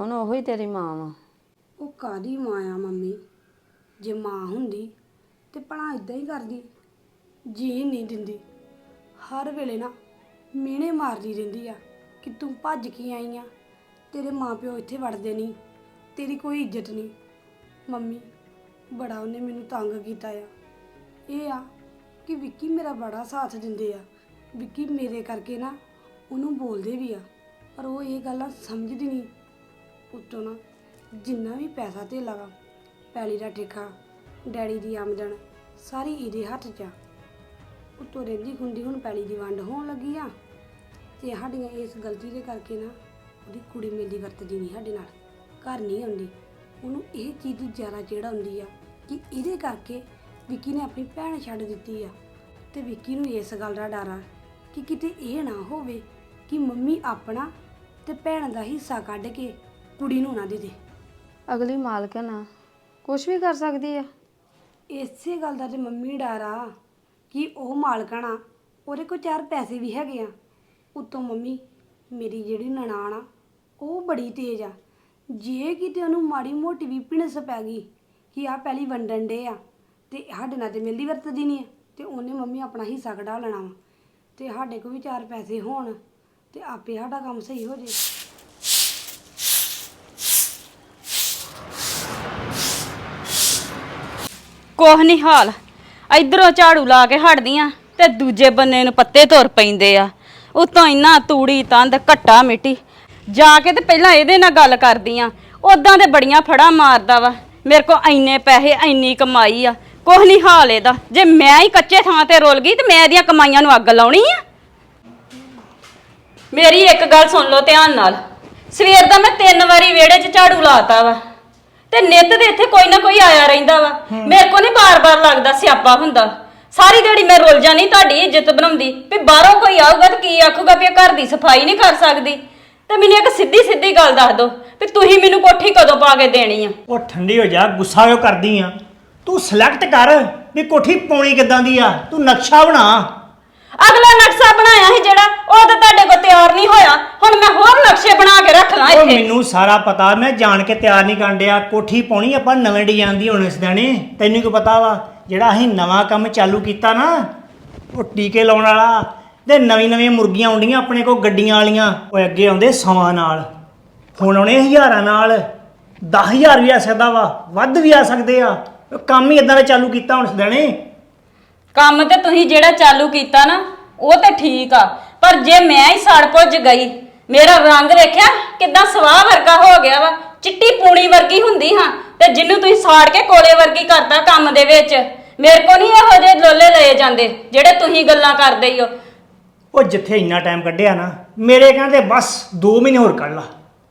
ਹੁਣ ਉਹ ਹੀ ਤੇਰੀ ਮਾਂ ਵਾ। ਉਹ ਕਾਦੀ ਮਾਂ ਆ ਮੰਮੀ? ਜੇ ਮਾਂ ਹੁੰਦੀ ਤੇ ਭਲਾ ਇਦਾਂ ਹੀ ਕਰਦੀ। ਜੀ ਨਹੀਂ ਦਿੰਦੀ। ਹਰ ਵੇਲੇ ਨਾ ਮਿਹਣੇ ਮਾਰਦੀ ਰਹਿੰਦੀ ਆ ਕਿ ਤੂੰ ਭੱਜ ਕੇ ਆਈ ਆ। ਤੇਰੇ ਮਾਪਿਓ ਇੱਥੇ ਵੜਦੇ ਨਹੀਂ। ਤੇਰੀ ਕੋਈ ਇੱਜ਼ਤ ਨਹੀਂ। ਮੰਮੀ, ਬੜਾ ਉਹਨੇ ਮੈਨੂੰ ਤੰਗ ਕੀਤਾ ਆ। ਇਹ ਆ ਕਿ ਵਿੱਕੀ ਮੇਰਾ ਬੜਾ ਸਾਥ ਦਿੰਦੇ ਆ। ਵਿੱਕੀ ਮੇਰੇ ਕਰਕੇ ਨਾ ਉਹਨੂੰ ਬੋਲਦੇ ਵੀ ਆ। ਪਰ ਉਹ ਇਹ ਗੱਲਾਂ ਸਮਝਦੀ ਨਹੀਂ। ਉੱਤੋਂ ਨਾ ਜਿੰਨਾ ਵੀ ਪੈਸਾ ਧੇਲਾ ਵਾ, ਪੈਲੀ ਦਾ ਠੇਕਾ, ਡੈਡੀ ਦੀ ਆਮਦਨ, ਸਾਰੀ ਇਹਦੇ ਹੱਥ 'ਚ ਆ। ਉੱਤੋਂ ਰਹਿੰਦੀ ਖੁੰਦੀ ਹੁਣ ਪੈਲੀ ਦੀ ਵੰਡ ਹੋਣ ਲੱਗੀ ਆ ਤੇ ਸਾਡੀਆਂ ਇਸ ਗਲਤੀ ਦੇ ਕਰਕੇ ਨਾ ਉਹਦੀ ਕੁੜੀ ਮਿਲਦੀ ਵਰਤਦੀ ਨਹੀਂ ਸਾਡੇ ਨਾਲ, ਘਰ ਨਹੀਂ ਆਉਂਦੀ। ਉਹਨੂੰ ਇਹ ਚੀਜ਼ ਦੀ ਜ਼ਿਆਦਾ ਜਿਹੜਾ ਹੁੰਦੀ ਆ ਕਿ ਇਹਦੇ ਕਰਕੇ ਵਿੱਕੀ ਨੇ ਆਪਣੀ ਭੈਣ ਛੱਡ ਦਿੱਤੀ ਆ। ਤੇ ਵਿੱਕੀ ਨੂੰ ਇਸ ਗੱਲ ਦਾ ਡਰ ਆ ਕਿ ਕਿਤੇ ਇਹ ਨਾ ਹੋਵੇ ਕਿ ਮੰਮੀ ਆਪਣਾ ਤੇ ਭੈਣ ਦਾ ਹਿੱਸਾ ਕੱਢ ਕੇ ਕੁੜੀ ਨੂੰ ਨਾ ਦੇ ਦੇ ਅਗਲੀ ਮਾਲਕਨ ਆ। ਕੁਝ ਵੀ ਕਰ ਸਕਦੀ ਆ। ਇਸੇ ਗੱਲ ਦਾ ਤੇ ਮੰਮੀ ਡਰ ਆ ਕਿ ਉਹ ਮਾਲਕਣਾ ਉਹਦੇ ਕੋਲ ਚਾਰ ਪੈਸੇ ਵੀ ਹੈਗੇ ਆ। ਉਤੋਂ ਮੰਮੀ ਮੇਰੀ ਜਿਹੜੀ ਨਨਾਣ ਆ ਉਹ ਬੜੀ ਤੇਜ਼ ਆ। ਜੇ ਕਿਤੇ ਉਹਨੂੰ ਮਾੜੀ ਮੋਟੀ ਵੀ ਪਿਣਸ ਪੈ ਗਈ ਕਿ ਆ ਪਹਿਲੀ ਵੰਡਣ ਦੇ ਆ ਤੇ ਸਾਡੇ ਨਾਲ ਤੇ ਮਿਲਦੀ ਵਰਤਦੀ ਨਹੀਂ ਆ ਤੇ ਉਹਨੇ ਮੰਮੀ ਆਪਣਾ ਹਿੱਸਾ ਕਢਾ ਲੈਣਾ ਵਾ। ਤੇ ਸਾਡੇ ਕੋਲ ਵੀ ਚਾਰ ਪੈਸੇ ਹੋਣ ਤੇ ਆਪੇ ਸਾਡਾ ਕੰਮ ਸਹੀ ਹੋ ਜੇ। ਕੋਹ ਨਹੀਂ ਹਾਲ। ਇਧਰੋਂ ਝਾੜੂ ਲਾ ਕੇ ਹਟਦੀਆਂ ਤੇ ਦੂਜੇ ਬੰਨੇ ਨੂੰ ਪੱਤੇ ਤੁਰ ਪੈਂਦੇ ਆ। ਉਤੋਂ ਇੰਨਾ ਤੂੜੀ ਤੰਦ, ਘੱਟਾ ਮਿੱਟੀ। ਜਾ ਕੇ ਤੇ ਪਹਿਲਾਂ ਇਹਦੇ ਨਾਲ ਗੱਲ ਕਰਦੀ ਕਰਦੀਆਂ। ਉਦਾਂ ਤੇ ਬੜੀਆਂ ਫੜਾ ਮਾਰਦਾ ਵਾ। ਮੇਰੇ ਕੋ ਇੰਨੇ ਪੈਸੇ, ਇੰਨੀ ਕਮਾਈ ਆ। ਕੁਛ ਨਹੀਂ ਹਾਲ ਇਹਦਾ। ਜੇ ਮੈਂ ਹੀ ਕੱਚੇ ਥਾਂ ਤੇ ਰੁਲ ਗਈ ਤੇ ਮੈਂ ਇਹਦੀਆਂ ਕਮਾਈਆਂ ਨੂੰ ਅੱਗ ਲਾਉਣੀ ਆ। ਮੇਰੀ ਇੱਕ ਗੱਲ ਸੁਣ ਲਓ ਧਿਆਨ ਨਾਲ। ਸਵੇਰ ਦਾ ਮੈਂ ਤਿੰਨ ਵਾਰੀ ਵਿਹੜੇ 'ਚ ਝਾੜੂ ਲਾਤਾ ਵਾ। ਤੇ ਨਿੱਤ ਦੇ ਇੱਥੇ ਕੋਈ ਨਾ ਕੋਈ ਆਇਆ ਰਹਿੰਦਾ ਵਾ। ਮੇਰੇ ਕੋ ਨਹੀਂ ਬਾਰ-ਬਾਰ ਲੱਗਦਾ ਸਿਆਪਾ ਹੁੰਦਾ। ਸਾਰੀ ਦਿਹਾੜੀ ਮੈਂ ਰੁੱਲ ਜਾਣੀ ਤੁਹਾਡੀ ਇੱਜ਼ਤ ਬਣਾਉਂਦੀ। ਵੀ ਬਾਹਰੋਂ ਕੋਈ ਆਊਗਾ ਤੇ ਕੀ ਆਖੂਗਾ ਵੀ ਇਹ ਘਰ ਦੀ ਸਫ਼ਾਈ ਨਹੀਂ ਕਰ ਸਕਦੀ। ਤੇ ਮੈਨੂੰ ਇੱਕ ਸਿੱਧੀ ਸਿੱਧੀ ਗੱਲ ਦੱਸ ਦਿਓ ਵੀ ਤੁਸੀਂ ਮੈਨੂੰ ਕੋਠੀ ਕਦੋਂ ਪਾ ਕੇ ਦੇਣੀ ਆ? ਉਹ ਠੰਡੀ ਹੋ ਜਾ ਗੁੱਸਾ ਕਿਉਂ ਕਰਦੀ ਆ? ਤੂੰ ਸਿਲੈਕਟ ਕਰ ਵੀ ਕੋਠੀ ਪਾਉਣੀ ਕਿੱਦਾਂ ਦੀ ਆ? ਤੂੰ ਨਕਸ਼ਾ ਬਣਾ। ਅਗਲਾ ਨਕਸ਼ਾ ਬਣਾਇਆ ਸੀ ਜਿਹੜਾ ਉਹ ਤਾਂ ਤੁਹਾਡੇ ਕੋਲ ਤਿਆਰ ਨਹੀਂ ਹੋਇਆ। ਹੁਣ ਮੈਂ ਹੋਰ ਨਕਸ਼ੇ ਬਣਾ ਕੇ ਰੱਖਣਾ ਉਹ ਇੱਥੇ। ਮੈਨੂੰ ਸਾਰਾ ਪਤਾ ਮੈਂ ਜਾਣ ਕੇ ਤਿਆਰ ਨਹੀਂ ਕਰਨ ਡਿਆ। ਕੋਠੀ ਪਾਉਣੀ ਆਪਾਂ ਨਵੇਂ ਡਿਜ਼ਾਈਨ ਦੀ ਹੋਣੀ ਇਸ ਦਿਨੇ ਤੈਨੂੰ ਕੀ ਪਤਾ ਵਾ ਜਿਹੜਾ ਅਸੀਂ ਨਵਾਂ ਕੰਮ ਚਾਲੂ ਕੀਤਾ ਨਾ ਉਹ ਟੀਕੇ ਲਾਉਣ ਵਾਲਾ ਤੇ ਨਵੀਂ ਨਵੀਆਂ ਮੁਰਗੀਆਂ ਆਉਂਦੀਆਂ ਆਪਣੇ ਕੋਲ ਗੱਡੀਆਂ ਵਾਲੀਆਂ ਉਹ ਅੱਗੇ ਆਉਂਦੇ ਸਮਾਂ ਨਾਲ। ਹੁਣ ਆਉਣੇ ਹਜ਼ਾਰਾਂ ਨਾਲ। 10000 ਵੀ ਆ ਸਕਦਾ ਵਾ ਵੱਧ ਵੀ ਆ ਸਕਦੇ ਆ। ਉਹ ਕੰਮ ਹੀ ਇਦਾਂ ਦਾ ਚਾਲੂ ਕੀਤਾ ਹੁਣ ਇਸ ਦਿਨੇ ਕੰਮ ਤੇ ਤੁਸੀਂ ਜਿਹੜਾ ਚਾਲੂ ਕੀਤਾ ਨਾ ਉਹ ਤੇ ਠੀਕ ਆ। ਪਰ ਜੇ ਮੈਂ ਹੀ ਸੜ ਭੁੱਜ ਗਈ ਮੇਰਾ ਰੰਗ ਵੇਖਿਆ ਕਿਦਾਂ ਸਵਾਹ ਵਰਗਾ ਹੋ ਗਿਆ ਵਾ। ਚਿੱਟੀ ਪੂਣੀ ਵਰਗੀ ਹੁੰਦੀ ਹਾਂ ਤੇ ਜਿਹਨੂੰ ਤੁਸੀਂ ਸਾੜ ਕੇ ਕੋਲੇ ਵਰਗੀ ਕਰਤਾ ਕੰਮ ਦੇ ਵਿੱਚ ਮੇਰੇ ਕੋ ਨਹੀਂ ਇਹੋ ਜਿਹੇ ਲੋਲੇ ਲਏ ਜਾਂਦੇ ਜਿਹੜੇ ਤੁਸੀਂ ਗੱਲਾਂ ਕਰਦੇ ਹੀ ਹੋ। ਉਹ ਜਿੱਥੇ ਇੰਨਾ ਟਾਈਮ ਕੱਢਿਆ ਨਾ ਮੇਰੇ ਕਹਿੰਦੇ ਬਸ 2 ਮਹੀਨੇ ਹੋਰ ਕੱਢ ਲਾ।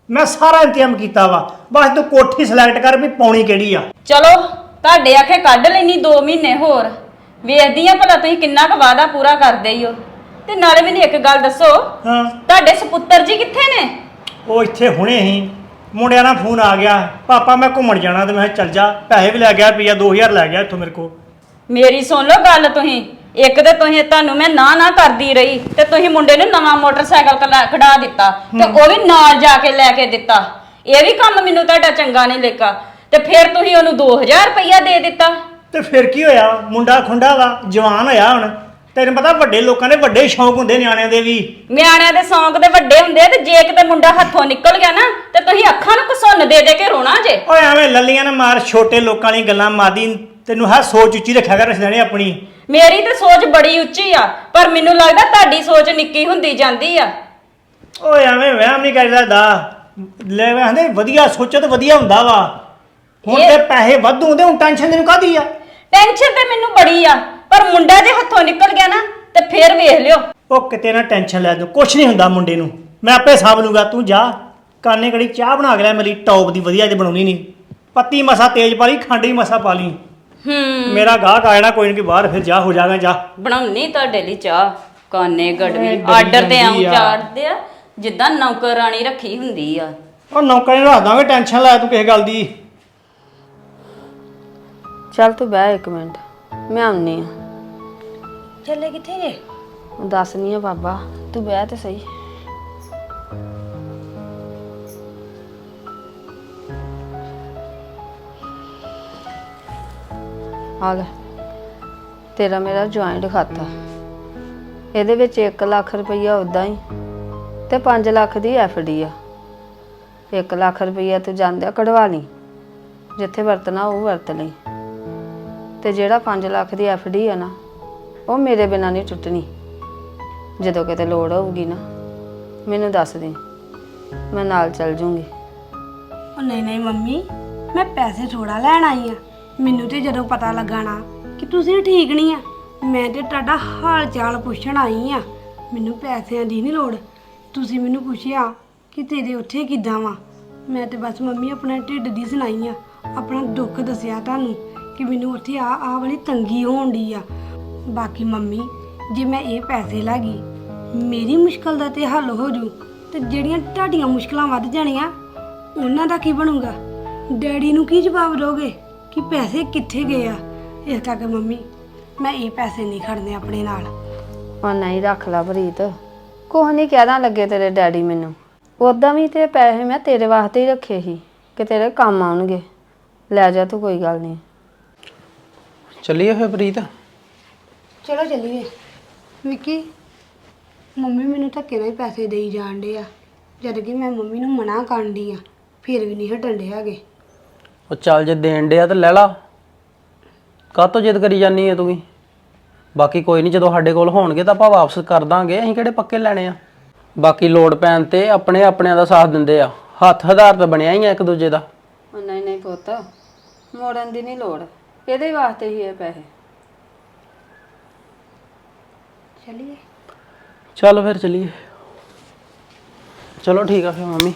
ਮੈਂ ਸਾਰਾ ਇੰਤਜ਼ਾਮ ਕੀਤਾ ਵਾ। ਬਸ ਤੂੰ ਕੋਠੀ ਸਿਲੈਕਟ ਕਰ ਵੀ ਪਾਉਣੀ ਕਿਹੜੀ ਆ। ਚਲੋ ਤੁਹਾਡੇ ਆਖੇ ਕੱਢ ਲੈਣੀ 2 ਮਹੀਨੇ ਹੋਰ। ਵੇਖਦੀ ਆ ਭਲਾ ਤੁਸੀਂ ਕਿੰਨਾ ਕੁ ਵਾਅਦਾ ਪੂਰਾ ਕਰਦੇ ਹੀ ਹੋ ਤੇ ਨਾਲੇ ਮੈਨੂੰ ਇੱਕ ਗੱਲ ਦੱਸੋ ਹਾਂ। ਤੁਹਾਡੇ ਸੁਪੁੱਤਰ ਜੀ ਕਿੱਥੇ ਨੇ? ਉਹ ਇੱਥੇ ਹੁਣੇ ਹੀ। ਮੁੰਡਿਆਂ ਦਾ ਫੋਨ ਆ ਗਿਆ। ਪਾਪਾ ਮੈਂ ਘੁੰਮਣ ਜਾਣਾ ਤੇ ਮੈਂ ਕਿਹਾ ਚੱਲ ਜਾ। ਪੈਸੇ ਵੀ ਲੈ ਗਿਆ ਰੁਪਈਆ 2000 ਲੈ ਗਿਆ ਇੱਥੋਂ ਮੇਰੇ ਕੋਲ। ਮੇਰੀ ਸੁਣ ਲਓ ਗੱਲ ਤੁਸੀਂ। ਇੱਕ ਤੇ ਤੁਸੀਂ ਤੁਹਾਨੂੰ ਮੈਂ ਨਾ ਨਾ ਕਰਦੀ ਰਹੀ ਤੇ ਤੁਸੀਂ ਮੁੰਡੇ ਨੂੰ ਨਵਾਂ ਮੋਟਰਸਾਈਕਲ ਕਲਾ- ਖੜਾ ਦਿੱਤਾ ਤੇ ਉਹ ਵੀ ਨਾਲ ਜਾ ਕੇ ਲੈ ਕੇ ਦਿੱਤਾ। ਇਹ ਵੀ ਕੰਮ ਮੈਨੂੰ ਤੁਹਾਡਾ ਚੰਗਾ ਨਹੀਂ ਲੱਗਾ ਤੇ ਫਿਰ ਤੁਸੀਂ ਉਹਨੂੰ 2000 ਰੁਪਇਆ ਦੇ ਦਿੱਤਾ। ਤੇ ਫਿਰ ਕੀ ਹੋਇਆ? ਮੁੰਡਾ ਖੁੰਡਾ ਵਾ ਜਵਾਨ ਹੋਇਆ ਹੁਣ। ਤੈਨੂੰ ਪਤਾ ਵੱਡੇ ਲੋਕਾਂ ਦੇ ਵੱਡੇ ਸ਼ੌਂਕ ਹੁੰਦੇ ਨਿਆਣਿਆਂ ਦੇ ਵੀ। ਨਿਆਣਿਆਂ ਦੇ ਸੌਂਕ ਦੇ ਵੱਡੇ ਹੁੰਦੇ ਆ ਤੇ ਜੇ ਕਿਤੇ ਮੁੰਡਾ ਹੱਥੋਂ ਨਿਕਲ ਗਿਆ ਨਾ ਤੇ ਤੁਸੀਂ ਅੱਖਾਂ ਨੂੰ ਕਸੁੰਨ ਦੇ ਦੇ ਕੇ ਰੋਣਾ ਜੇ। ਓਏ ਐਵੇਂ ਲੱਲੀਆਂ ਨਾ ਮਾਰ ਛੋਟੇ ਲੋਕਾਂ ਵਾਲੀ ਗੱਲਾਂ ਮਾਦੀ ਤੈਨੂੰ ਹਰ ਸੋਚ ਉੱਚੀ ਰੱਖਿਆ ਕਰ ਰਸਦਾਨੇ ਆਪਣੀ। ਮੇਰੀ ਤੇ ਸੋਚ ਬੜੀ ਉੱਚੀ ਆ ਪਰ ਮੈਨੂੰ ਲੱਗਦਾ ਤੁਹਾਡੀ ਸੋਚ ਨਿੱਕੀ ਹੁੰਦੀ ਜਾਂਦੀ ਆ। ਓਏ ਐਵੇਂ ਵਹਿਮ ਨਹੀਂ ਕਰਦਾ ਦਾ। ਲੈ ਵੇਖਦੇ ਵਧੀਆ ਸੋਚੋ ਤੇ ਵਧੀਆ ਹੁੰਦਾ ਵਾ। ਹੁਣ ਇਹ- ਤੇ ਪੈਸੇ ਵਾਧੂ ਹੁੰਦੇ ਹੁਣ ਟੈਨਸ਼ਨ ਤੈਨੂੰ ਕਾਦੀ ਆ? ਟੈਨਸ਼ਨ ਤੇ ਮੈਨੂੰ ਬੜੀ ਆ ਪਰ ਮੁੰਡਾ ਜੇ ਹੱਥੋਂ ਨਿਕਲ ਗਿਆ ਨਾ ਤੇ ਫਿਰ ਵੇਖ ਲਿਓ। ਉਹ ਕਿਤੇ ਨਾ ਟੈਨਸ਼ਨ ਲੈ ਤੂੰ ਕੁਛ ਨਹੀਂ ਹੁੰਦਾ ਮੁੰਡੇ ਨੂੰ। ਮੈਂ ਆਪੇ ਸਾਂਭ ਲੂੰਗਾ ਤੂੰ ਜਾ। ਕਾਨੇ ਕੜੀ ਚਾਹ ਬਣਾ ਕੇ ਲੈ ਮੇਰੀ ਟੌਪ ਦੀ ਵਧੀਆ ਜੇ ਬਣਾਉਣੀ ਨਹੀਂ। ਪੱਤੀ ਮਸਾ ਤੇਜ਼ ਪਾ ਲਈ ਖੰਡ ਮਸਾ ਪਾ ਲਈ। ਹੂੰ। ਮੇਰਾ ਗਾਹਕ ਆ ਜਾਣਾ ਕੋਈ ਨਾ ਕੋਈ ਬਾਹਰ ਫਿਰ ਜਾ ਹੋ ਜਾਗਾ ਜਾ। ਬਣਾਉਣੀ ਤੁਹਾਡੇ ਲਈ ਚਾਹ ਕਾਨੇ ਗੜਵੀ ਆਰਡਰ ਤੇ ਆਉਂ ਜਾਂਦੀ ਆ। ਚਾੜਦੇ ਆ ਜਿੱਦਾਂ ਨੌਕਰਾਣੀ ਰੱਖੀ ਹੁੰਦੀ ਆ। ਉਹ ਨੌਕਰ ਨੂੰ ਰੱਖ ਦਾਂਗੇ ਟੈਨਸ਼ਨ ਲੈ ਤੂੰ ਕਿਸੇ ਗੱਲ ਦੀ। ਚੱਲ ਤੂੰ ਬਹਿ ਇੱਕ ਮਿੰਟ ਮੈਂ ਆਉਣੀ ਆ ਚੱਲੇ ਕਿੱਥੇ ਜੇ? ਦੱਸਨੀ ਆ ਬਾਬਾ ਤੂੰ ਬਹਿ ਤੇ ਸਹੀ। ਆ ਤੇਰਾ ਮੇਰਾ ਜੁਆਇੰਟ ਖਾਤਾ। ਇਹਦੇ ਵਿੱਚ 1 ਲੱਖ ਰੁਪਈਆ ਉਦਾਂ ਹੀ ਤੇ 5 ਲੱਖ ਦੀ ਡੀ ਆ। 1 ਲੱਖ ਰੁਪਈਆ ਤੂੰ ਜਾਂਦਿਆ ਕਢਵਾ ਲਈ ਜਿੱਥੇ ਵਰਤਣਾ ਉਹ ਵਰਤ ਲਈ। ਤੇ ਜਿਹੜਾ 5 ਲੱਖ ਦੀ ਡੀ ਆ ਨਾ, ਉਹ ਮੇਰੇ ਬਿਨਾਂ ਨਹੀਂ ਟੁੱਟਣੀ। ਜਦੋਂ ਕਿਤੇ ਲੋੜ ਹੋਊਗੀ ਨਾ, ਮੈਨੂੰ ਦੱਸ ਦੇ। ਮੈਂ ਨਾਲ ਚੱਲ ਜੂੰਗੀ। ਉਹ ਨਹੀਂ ਨਹੀਂ ਮੰਮੀ, ਮੈਂ ਪੈਸੇ ਥੋੜਾ ਲੈਣ ਆਈ ਆ। ਮੈਨੂੰ ਤੇ ਜਦੋਂ ਪਤਾ ਲੱਗਣਾ ਕਿ ਤੁਸੀਂ ਠੀਕ ਨਹੀਂ ਆ, ਮੈਂ ਤੇ ਤੁਹਾਡਾ ਹਾਲ ਚਾਲ ਪੁੱਛਣ ਆਈ ਆ। ਮੈਨੂੰ ਪੈਸਿਆਂ ਦੀ ਨਹੀਂ ਲੋੜ। ਤੁਸੀਂ ਮੈਨੂੰ ਪੁੱਛਿਆ ਕਿ ਤੇਰੇ ਉੱਥੇ ਕਿੱਦਾਂ ਵਾ। ਮੈਂ ਤੇ ਬਸ ਮੰਮੀ ਆਪਣੇ ਢਿੱਡ ਦੀ ਸੁਣਾਈ ਆ, ਆਪਣਾ ਦੁੱਖ ਦੱਸਿਆ ਤੁਹਾਨੂੰ। ਕਿ ਮੈਨੂੰ ਉੱਥੇ ਆ ਆ ਵਾਲੀ ਤੰਗੀ ਹੋਣ ਡਈ ਆ। ਬਾਕੀ ਮੰਮੀ, ਜੇ ਮੈਂ ਇਹ ਪੈਸੇ ਲੈ ਗਈ, ਮੇਰੀ ਮੁਸ਼ਕਲ ਦਾ ਤੇ ਹੱਲ ਹੋ ਜੂ ਤੇ ਜਿਹੜੀਆਂ ਤੁਹਾਡੀਆਂ ਮੁਸ਼ਕਲਾਂ ਵੱਧ ਜਾਣੀਆਂ, ਉਹਨਾਂ ਦਾ ਕੀ ਬਣੂਗਾ? ਡੈਡੀ ਨੂੰ ਕੀ ਜਵਾਬ ਦੋਗੇ ਕਿ ਪੈਸੇ ਕਿੱਥੇ ਗਏ ਆ? ਇਸ ਕਰਕੇ ਮੰਮੀ, ਮੈਂ ਇਹ ਪੈਸੇ ਨਹੀਂ ਖੜਨੇ ਆਪਣੇ ਨਾਲ। ਉਹ ਨਹੀਂ ਰੱਖ ਲਾ ਪ੍ਰੀਤ। ਕੁਛ ਨਹੀਂ ਕਹਿਣਾ ਲੱਗੇ ਤੇਰੇ ਡੈਡੀ ਮੈਨੂੰ। ਉਦਾਂ ਵੀ ਤੇ ਪੈਸੇ ਮੈਂ ਤੇਰੇ ਵਾਸਤੇ ਹੀ ਰੱਖੇ ਸੀ, ਕਿ ਤੇਰੇ ਕੰਮ ਆਉਣਗੇ। ਲੈ ਜਾ ਤੂੰ ਕੋਈ ਗੱਲ ਨਹੀਂ ਚੱਲੀਏ ਫਿਰ ਪ੍ਰੀਤ? ਚਲੋ ਚੱਲੀਏ। ਵਿੱਕੀ ਮੰਮੀ ਮੈਨੂੰ ਧੱਕੇ ਨਾਲ ਹੀ ਪੈਸੇ ਦੇਈ ਜਾਣ ਡੇ ਆ। ਜਦ ਕਿ ਮੈਂ ਮੰਮੀ ਨੂੰ ਮਨਾ ਕਰਨ ਡਈ ਆ ਫਿਰ ਵੀ ਨਹੀਂ ਹਟਣ ਡੇ ਹੈਗੇ। ਉਹ ਚੱਲ ਜੇ ਦੇਣ ਡਿਆ ਤੇ ਲੈ ਲਾ। ਕਾਹਤੋਂ ਜਿੱਦ ਕਰੀ ਜਾਨੀ ਹੈ ਤੂੰ ਵੀ? ਬਾਕੀ ਕੋਈ ਨਹੀਂ ਜਦੋਂ ਸਾਡੇ ਕੋਲ ਹੋਣਗੇ ਤਾਂ ਆਪਾਂ ਵਾਪਸ ਕਰ ਦਾਂਗੇ। ਅਸੀਂ ਕਿਹੜੇ ਪੱਕੇ ਲੈਣੇ ਆ? ਬਾਕੀ ਲੋੜ ਪੈਣ ਤੇ ਆਪਣੇ ਆਪਣਿਆਂ ਦਾ ਸਾਥ ਦਿੰਦੇ ਆ। ਹੱਥ ਹਜ਼ਾਰ ਤੇ ਬਣਿਆ ਹੀ ਆ ਇੱਕ ਦੂਜੇ ਦਾ। ਉਹ ਨਹੀਂ ਨਹੀਂ ਪੁੱਤ ਮੋੜਨ ਦੀ ਨਹੀਂ ਲੋੜ। ਇਹਦੇ ਵਾਸਤੇ ਹੀ ਇਹ ਪੈਸੇ। ਚੱਲੀਏ। ਚੱਲ ਫਿਰ ਚੱਲੀਏ। ਚਲੋ ਠੀਕ ਆ ਫਿਰ ਮੰਮੀ।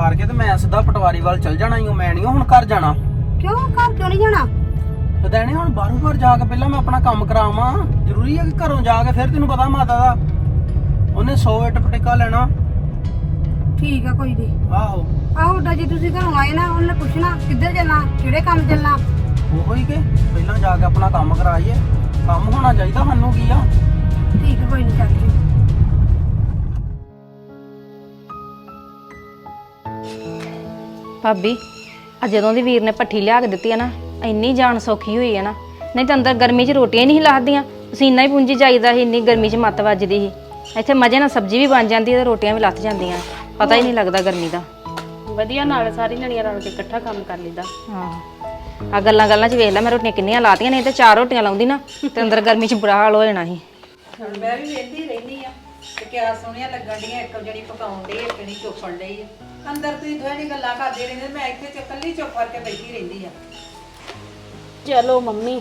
ਦੇ ਬੂਹੇ ਗਾੜੀ ਤਾਰ ਕੇ ਤੇ ਮੈਂ ਸਿੱਧਾ ਪਟਵਾਰੀ ਵੱਲ ਚੱਲ ਜਾਣਾ ਈ ਓ, ਮੈਂ ਨਹੀਂ ਹੁਣ ਘਰ ਜਾਣਾ। ਕਿਉਂ ਘਰ ਕਿਉਂ ਨਹੀਂ ਜਾਣਾ? ਨਹੀਂ ਹੁਣ ਬਾਹਰੋਂ ਬਾਹਰ ਜਾ ਕੇ ਪਹਿਲਾਂ ਮੈਂ ਆਪਣਾ ਕੰਮ ਕਰਾਵਾਂ। ਜ਼ਰੂਰੀ ਹੈ ਕਿ ਘਰੋਂ ਜਾ ਕੇ ਫਿਰ ਤੈਨੂੰ ਪਤਾ ਮਾਤਾ ਦਾ। ਉਹਨੇ 100 ਇੱਟ ਪਟੇਕਾ ਲੈਣਾ। ਠੀਕ ਆ ਕੋਈ ਨਹੀਂ ਆਹੋ। ਆਹ ਉੱਡਾ ਜੇ ਤੁਸੀਂ ਘਰੋਂ ਆਏ ਨਾ ਉਹਨੇ ਪੁੱਛਣਾ ਕਿੱਧਰ ਚੱਲਣਾ ਕਿਹੜੇ ਕੰਮ ਚੱਲਣਾ? ਉਹੋ ਹੀ ਕਿ ਪਹਿਲਾਂ ਜਾ ਕੇ ਆਪਣਾ ਕੰਮ ਕਰਾਈਏ। ਕੰਮ ਹੋਣਾ ਚਾਹੀਦਾ ਸਾਨੂੰ ਕੀ ਆ? ਠੀਕ ਆ ਕੋਈ ਨਹੀਂ ਚੱਲ ਜੀ। ਭਾਬੀ ਆ ਜਦੋਂ ਦੀ ਵੀਰ ਨੇ ਪੱਠੀ ਲਿਆ ਕੇ ਦਿੱਤੀ ਆ ਨਾ ਇੰਨੀ ਜਾਨ ਸੌਖੀ ਹੋਈ ਆ ਨਾ। ਨਹੀਂ ਤਾਂ ਅੰਦਰ ਗਰਮੀ 'ਚ ਰੋਟੀਆਂ ਹੀ ਨਹੀਂ ਲਾਹਦੀਆਂ। ਪਸੀਨਾ ਹੀ ਪੁੰਜੀ ਜਾਈਦਾ ਸੀ ਇੰਨੀ ਗਰਮੀ 'ਚ ਮੱਤ ਵੱਜਦੀ ਸੀ। ਇੱਥੇ ਮਜੇ ਨਾਲ ਸਬਜ਼ੀ ਵੀ ਬਣ ਜਾਂਦੀ ਹੈ ਤੇ ਰੋਟੀਆਂ ਵੀ ਲੱਥ ਜਾਂਦੀਆਂ। ਪਤਾ ਹੀ ਨਹੀਂ ਲੱਗਦਾ ਗਰਮੀ ਦਾ। ਵਧੀਆ ਨਾਲ ਸਾਰੀ ਜਣੀਆਂ ਰਲ ਕੇ ਇਕੱਠਾ ਕੰਮ ਕਰ ਲਈਦਾ। ਹਾਂ। ਆ ਗੱਲਾਂ ਗੱਲਾਂ 'ਚ ਵੇਖ ਲੈ ਮੈਂ ਰੋਟੀਆਂ ਕਿੰਨੀਆਂ ਲਾਤੀਆਂ ਨੇ ਤੇ ਚਾਰ ਰੋਟੀਆਂ ਲਾਉਂਦੀ ਨਾ ਤੇ ਅੰਦਰ ਗਰਮੀ 'ਚ ਬੁਰਾ ਹਾਲ ਹੋ ਜਾਣਾ ਸੀ। ਹੁਣ ਮੈਂ ਵੀ ਵੇਂਦੀ ਰਹਿੰਦੀ ਆ ਤੇ ਕਿਆ ਸੋਹਣੀਆਂ ਲੱਗਣ ਡੀਆਂ ਇੱਕ ਜਣੀ ਪਕਾਉਣ ਡਈ ਇੱਕ ਜਣੀ ਚੋਪਣ ਡਈ ਆ। ਅੰਦਰ ਤੁਸੀਂ ਦੋਵੇਂ ਦੀ ਗੱਲਾਂ ਕਰਦੇ ਰਹਿੰਦੇ ਮੈਂ ਇੱਥੇ ਚ ਇਕੱਲੀ ਚੁੱਪ ਕਰਕੇ ਬੈਠੀ ਰਹਿੰਦੀ ਆ। ਚਲੋ ਮੰਮੀ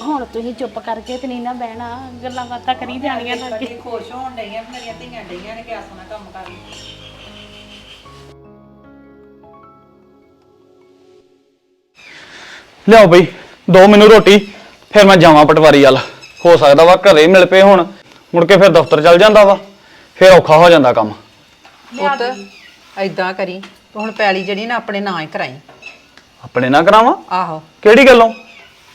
ਹੁਣ ਤੁਸੀਂ ਚੁੱਪ ਕਰਕੇ ਤੇ ਨਹੀਂ ਨਾ ਬਹਿਣਾ ਗੱਲਾਂ ਬਾਤਾਂ ਕਰੀ ਜਾਣੀਆਂ ਨਾ ਬੜੀ ਖੁਸ਼ ਹੋਣ ਡਈਆਂ ਵੀ ਮੇਰੀਆਂ ਧੀਆਂ ਡਈਆਂ ਨੇ ਕਿਆ ਸੋਹਣਾ ਕੰਮ ਕਰ ਲਿਆਓ ਬਈ ਦੋ ਮੈਨੂੰ ਰੋਟੀ ਫਿਰ ਮੈਂ ਜਾਵਾਂ ਪਟਵਾਰੀ ਵੱਲ। ਹੋ ਸਕਦਾ ਵਾ ਘਰੇ ਮਿਲ ਪਏ ਹੁਣ ਮੁੜ ਕੇ ਫਿਰ ਦਫ਼ਤਰ ਚਲ ਜਾਂਦਾ ਵਾ ਫਿਰ ਔਖਾ ਹੋ ਜਾਂਦਾ ਕੰਮ। ਪੁੱਤ ਐਦਾਂ ਕਰੀ ਤੂੰ ਹੁਣ ਪੈਲੀ ਜਿਹੜੀ ਨਾ ਆਪਣੇ ਨਾਂ ਹੀ ਕਰਾਈ। ਆਪਣੇ ਨਾ ਕਰਾਵਾਂ? ਆਹੋ। ਕਿਹੜੀ ਗੱਲੋਂ?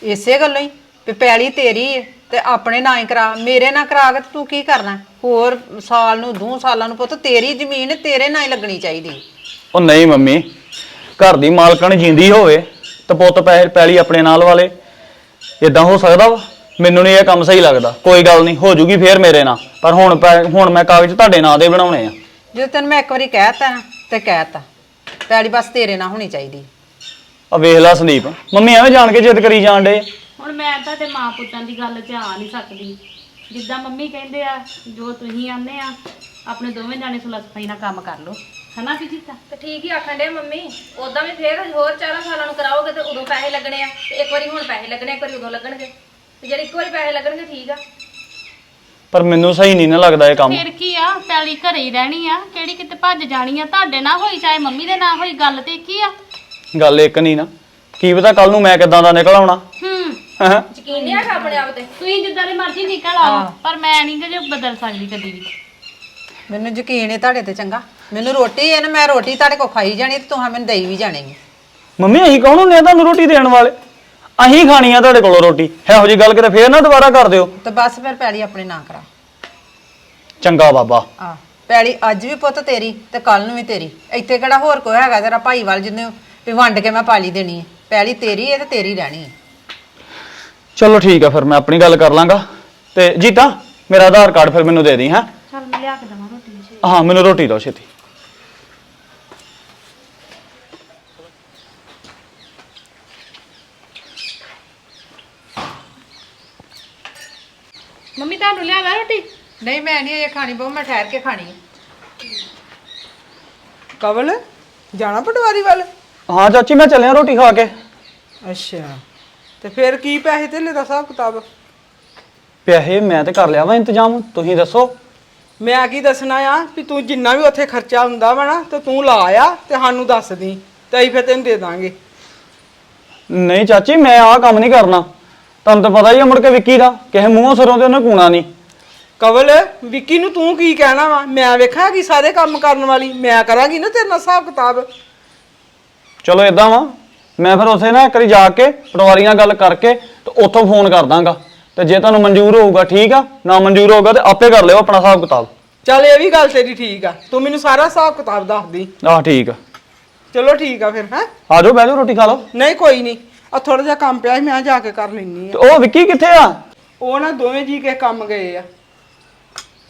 ਇਸੇ ਗੱਲੋਂ ਹੀ ਵੀ ਪੈਲੀ ਤੇਰੀ ਏ ਤੇ ਆਪਣੇ ਨਾਂ ਹੀ ਕਰਾ ਮੇਰੇ ਨਾਂ ਕਰਾ ਕੇ ਤੂੰ ਕੀ ਕਰਨਾ? ਹੋਰ ਸਾਲ ਨੂੰ ਦੋ ਸਾਲਾਂ ਨੂੰ ਪੁੱਤ ਤੇਰੀ ਜ਼ਮੀਨ ਤੇਰੇ ਨਾਂ ਹੀ ਲੱਗਣੀ ਚਾਹੀਦੀ ਉਹ ਨਹੀਂ ਮੰਮੀ ਘਰ ਦੀ ਮਾਲਕਣ ਜਿੰਦੀ ਹੋਵੇ ਤੇ ਪੁੱਤ ਪੈਸੇ ਪੈਲੀ ਆਪਣੇ ਨਾਲ ਵਾਲੇ। ਇਦਾਂ ਹੋ ਸਕਦਾ ਵਾ? ਮੈਨੂੰ ਨਹੀਂ ਇਹ ਕੰਮ ਸਹੀ ਲੱਗਦਾ। ਕੋਈ ਗੱਲ ਨਹੀਂ ਹੋ ਜੂਗੀ ਫੇਰ ਮੇਰੇ ਨਾਲ ਪਰ ਹੁਣ ਪੈ- ਹੁਣ ਮੈਂ ਕਾਗਜ਼ ਤੁਹਾਡੇ ਨਾਂ ਦੇ ਬਣਾਉਣੇ ਆ। ਜਦੋਂ ਤੈਨੂੰ ਮੈਂ ਇੱਕ ਵਾਰੀ ਕਹਿਤਾ ਨਾ ਤੇ ਕਹਿਤਾ। ਪੈਲੀ ਬਸ ਤੇਰੇ ਨਾਲ ਹੋਣੀ ਚਾਹੀਦੀ। ਆ ਵੇਖ ਲੈ ਸੰਦੀਪ ਮੰਮੀ ਐਵੇਂ ਜਾਣ ਕੇ ਜਿੱਦ ਕਰੀ ਜਾਣ ਡੇ ਹੁਣ ਮੈਂ ਤੁਹਾਡੇ ਮਾਂ ਪੁੱਤਾਂ ਦੀ ਗੱਲ 'ਚ ਆ ਨਹੀਂ ਸਕਦੀ। ਜਿੱਦਾਂ ਮੰਮੀ ਕਹਿੰਦੇ ਆ ਜੋ ਤੁਸੀਂ ਆਨੇ ਆ ਆਪਣੇ ਦੋਵੇਂ ਜਾਣੇ ਸੁਲਾ ਸਫ਼ਾਈ ਨਾਲ ਕੰਮ ਕਰ ਲਓ। ਹਨਾ ਵੀ ਕੀਤਾ ਤੇ ਠੀਕ ਹੀ ਆਖਣ ਦੇ ਮੰਮੀ ਉਦਾਂ ਵੀ ਫੇਰ ਹੋਰ 4 ਸਾਲਾਂ ਨੂੰ ਕਰਾਓਗੇ ਤੇ ਉਦੋਂ ਪੈਸੇ ਲੱਗਣੇ ਆ। ਤੇ ਇੱਕ ਵਾਰੀ ਹੁਣ ਪੈਸੇ ਲੱਗਣੇ ਇੱਕ ਵਾਰੀ ਉਦੋਂ ਲੱਗਣਗੇ। ਤੇ ਜਿਹੜੇ ਇੱਕ ਵਾਰੀ ਪੈਸੇ ਲੱਗਣਗੇ ਠੀਕ ਆ। ਪਰ ਮੈਨੂੰ ਸਹੀ ਨਹੀਂ ਨਾ ਲੱਗਦਾ ਇਹ ਕੰਮ। ਫਿਰ ਕੀ ਆ? ਪੈਲੀ ਘਰੇ ਹੀ ਰਹਿਣੀ ਆ। ਕਿਹੜੀ ਕਿਤੇ ਭੱਜ ਜਾਣੀ ਆ? ਤੁਹਾਡੇ ਨਾਲ ਹੋਈ ਚਾਹੇ ਮੰਮੀ ਦੇ ਨਾਲ ਹੋਈ ਗੱਲ ਤੇ ਕੀ ਆ? ਗੱਲ ਇੱਕ ਨਹੀਂ ਨਾ। ਕੀ ਪਤਾ ਕੱਲ ਨੂੰ ਮੈਂ ਕਿੱਦਾਂ ਦਾ ਨਿਕਲ ਆਉਣਾ। ਹੂੰ। ਹੈਂ? ਯਕੀਨ ਨਹੀਂ ਹੈਗਾ ਆਪਣੇ ਆਪ ਤੇ। ਤੁਸੀਂ ਜਿੱਦਾਂ ਦੀ ਮਰਜ਼ੀ ਨਿਕਲ ਆਓ ਪਰ ਮੈਂ ਨਹੀਂ ਕਿ ਬਦਲ ਸਕਦੀ ਕਦੀ ਵੀ। ਮੈਨੂੰ ਯਕੀਨ ਹੈ ਤੁਹਾਡੇ ਤੇ ਚੰਗਾ। ਮੈਨੂੰ ਰੋਟੀ ਹੈ ਨਾ ਮੈਂ ਰੋਟੀ ਤੁਹਾਡੇ ਕੋ ਖਾਈ ਜਾਣੀ ਤੇ ਤੁਸੀਂ ਮੈਨੂੰ ਦੇਈ ਵੀ ਜਾਣੀ ਮੰਮੀ ਅਸੀਂ ਕੌਣ ਹੁੰਦੇ ਆ ਤੁਹਾਨੂੰ ਰੋਟੀ ਦੇਣ ਵਾਲੇ? ਅਸੀਂ ਖਾਣੀ ਆ ਤੁਹਾਡੇ ਕੋਲੋਂ ਰੋਟੀ। ਇਹੋ ਜੀ ਗੱਲ ਕਿਤੇ ਫੇਰ ਨਾ ਦੁਬਾਰਾ ਕਰ ਦਿਓ। ਤੇ ਬਸ ਫਿਰ ਪੈਲੀ ਆਪਣੇ ਨਾਂ ਕਰਾ। ਚੰਗਾ ਬਾਬਾ। ਆ ਪੈਲੀ ਅੱਜ ਵੀ ਪੁੱਤ ਤੇਰੀ ਤੇ ਕੱਲ ਨੂੰ ਵੀ ਤੇਰੀ। ਇੱਥੇ ਕਿਹੜਾ ਹੋਰ ਕੋਈ ਹੈਗਾ ਤੇਰਾ ਭਾਈਵਾਲ ਜਿਹਨੂੰ ਵੀ ਵੰਡ ਕੇ ਮੈਂ ਪਾਲੀ ਦੇਣੀ ਹੈ ਪੈਲੀ ਤੇਰੀ ਹੈ ਤੇ ਤੇਰੀ ਰਹਿਣੀ ਹੈ ਚਲੋ ਠੀਕ ਆ ਫਿਰ ਮੈਂ ਆਪਣੀ ਗੱਲ ਕਰ ਲਾਂਗਾ। ਤੇ ਜੀਤਾ ਮੇਰਾ ਆਧਾਰ ਕਾਰਡ ਫਿਰ ਮੈਨੂੰ ਦੇ ਦੀ ਹੈਂ? ਚੱਲ ਮੈਂ ਲਿਆ ਕੇ ਦਵਾਂ ਰੋਟੀ ਹਾਂ ਮੈਨੂੰ ਰੋਟੀ ਦਿਓ ਛੇਤੀ ਮੰਮੀ ਤੁਹਾਨੂੰ ਲਿਆਵਾ ਰੋਟੀ ਨਹੀਂ ਮੈਂ ਨਹੀਂ ਇਹ ਖਾਣੀ ਬਹੁ ਮੈਂ ਠਹਿਰ ਕੇ ਖਾਣੀ ਕਵਲ ਜਾਣਾ ਪਟਵਾਰੀ ਵੱਲ? ਹਾਂ ਚਾਚੀ ਮੈਂ ਚੱਲਿਆ ਰੋਟੀ ਖਾ ਕੇ। ਅੱਛਾ ਤੇ ਫਿਰ ਕੀ ਪੈਸੇ ਧੇਲੇ ਦਾ ਹਿਸਾਬ ਕਿਤਾਬ? ਪੈਸੇ ਮੈਂ ਤੇ ਕਰ ਲਿਆ ਵਾ ਇੰਤਜ਼ਾਮ ਤੁਸੀਂ ਦੱਸੋ। ਮੈਂ ਕੀ ਦੱਸਣਾ ਆ ਵੀ ਤੂੰ ਜਿੰਨਾ ਵੀ ਉੱਥੇ ਖਰਚਾ ਹੁੰਦਾ ਵਾ ਨਾ ਤੇ ਤੂੰ ਲਾ ਆ ਤੇ ਸਾਨੂੰ ਦੱਸ ਦੀ ਤੇ ਅਸੀਂ ਫਿਰ ਤੈਨੂੰ ਦੇ ਦਾਂਗੇ। ਨਹੀਂ ਚਾਚੀ ਮੈਂ ਆਹ ਕੰਮ ਨਹੀਂ ਕਰਨਾ। ਤੁਹਾਨੂੰ ਤਾਂ ਪਤਾ ਹੀ ਆ ਮੁੜ ਕੇ ਵਿੱਕੀ ਦਾ ਕਿਸੇ ਮੂੰਹੋਂ ਸਿਰੋਂ ਤੇ ਉਹਨੇ ਕੂਣਾ ਨਹੀਂ ਕਵਲ ਵਿੱਕੀ ਨੂੰ ਤੂੰ ਕੀ ਕਹਿਣਾ ਵਾ? ਮੈਂ ਵੇਖਾਂਗੀ ਸਾਰੇ ਕੰਮ ਕਰਨ ਵਾਲੀ। ਮੈਂ ਕਰਾਂਗੀ ਨਾ ਤੇਰੇ ਨਾਲ ਹਿਸਾਬ ਕਿਤਾਬ। ਚਲੋ ਇਦਾਂ ਵਾ ਮੈਂ ਫਿਰ ਉਸੇ ਨਾ ਇੱਕ ਵਾਰੀ ਜਾ ਕੇ ਪਟਵਾਰੀ ਨਾਲ ਗੱਲ ਕਰਕੇ ਤੇ ਉੱਥੋਂ ਫੋਨ ਕਰ ਦਾਂਗਾ। ਤੇ ਜੇ ਤੁਹਾਨੂੰ ਮਨਜ਼ੂਰ ਹੋਊਗਾ ਠੀਕ ਆ? ਨਾ ਮਨਜ਼ੂਰ ਹੋਊਗਾ ਤੇ ਆਪੇ ਕਰ ਲਿਓ ਆਪਣਾ ਹਿਸਾਬ ਕਿਤਾਬ। ਚੱਲ ਇਹ ਵੀ ਗੱਲ ਤੇਰੀ ਠੀਕ ਆ। ਤੂੰ ਮੈਨੂੰ ਸਾਰਾ ਹਿਸਾਬ ਕਿਤਾਬ ਦੱਸ ਦੀ ਆਹ ਠੀਕ ਆ। ਚਲੋ ਠੀਕ ਆ ਫਿਰ ਹੈ? ਆ ਜਾਓ ਬਹਿ ਜਾਓ ਰੋਟੀ ਖਾ ਲਓ। ਨਹੀਂ ਕੋਈ ਨਹੀਂ। ਆ ਥੋੜਾ ਜਿਹਾ ਕੰਮ ਪਿਆ ਸੀ ਮੈਂ ਜਾ ਕੇ ਕਰ ਲੈਣੀ ਤੇ ਆ ਉਹ ਵਿੱਕੀ ਕਿੱਥੇ ਆ? ਉਹ ਨਾ ਦੋਵੇਂ ਜੀ ਕੇ ਕੰਮ ਗਏ ਆ।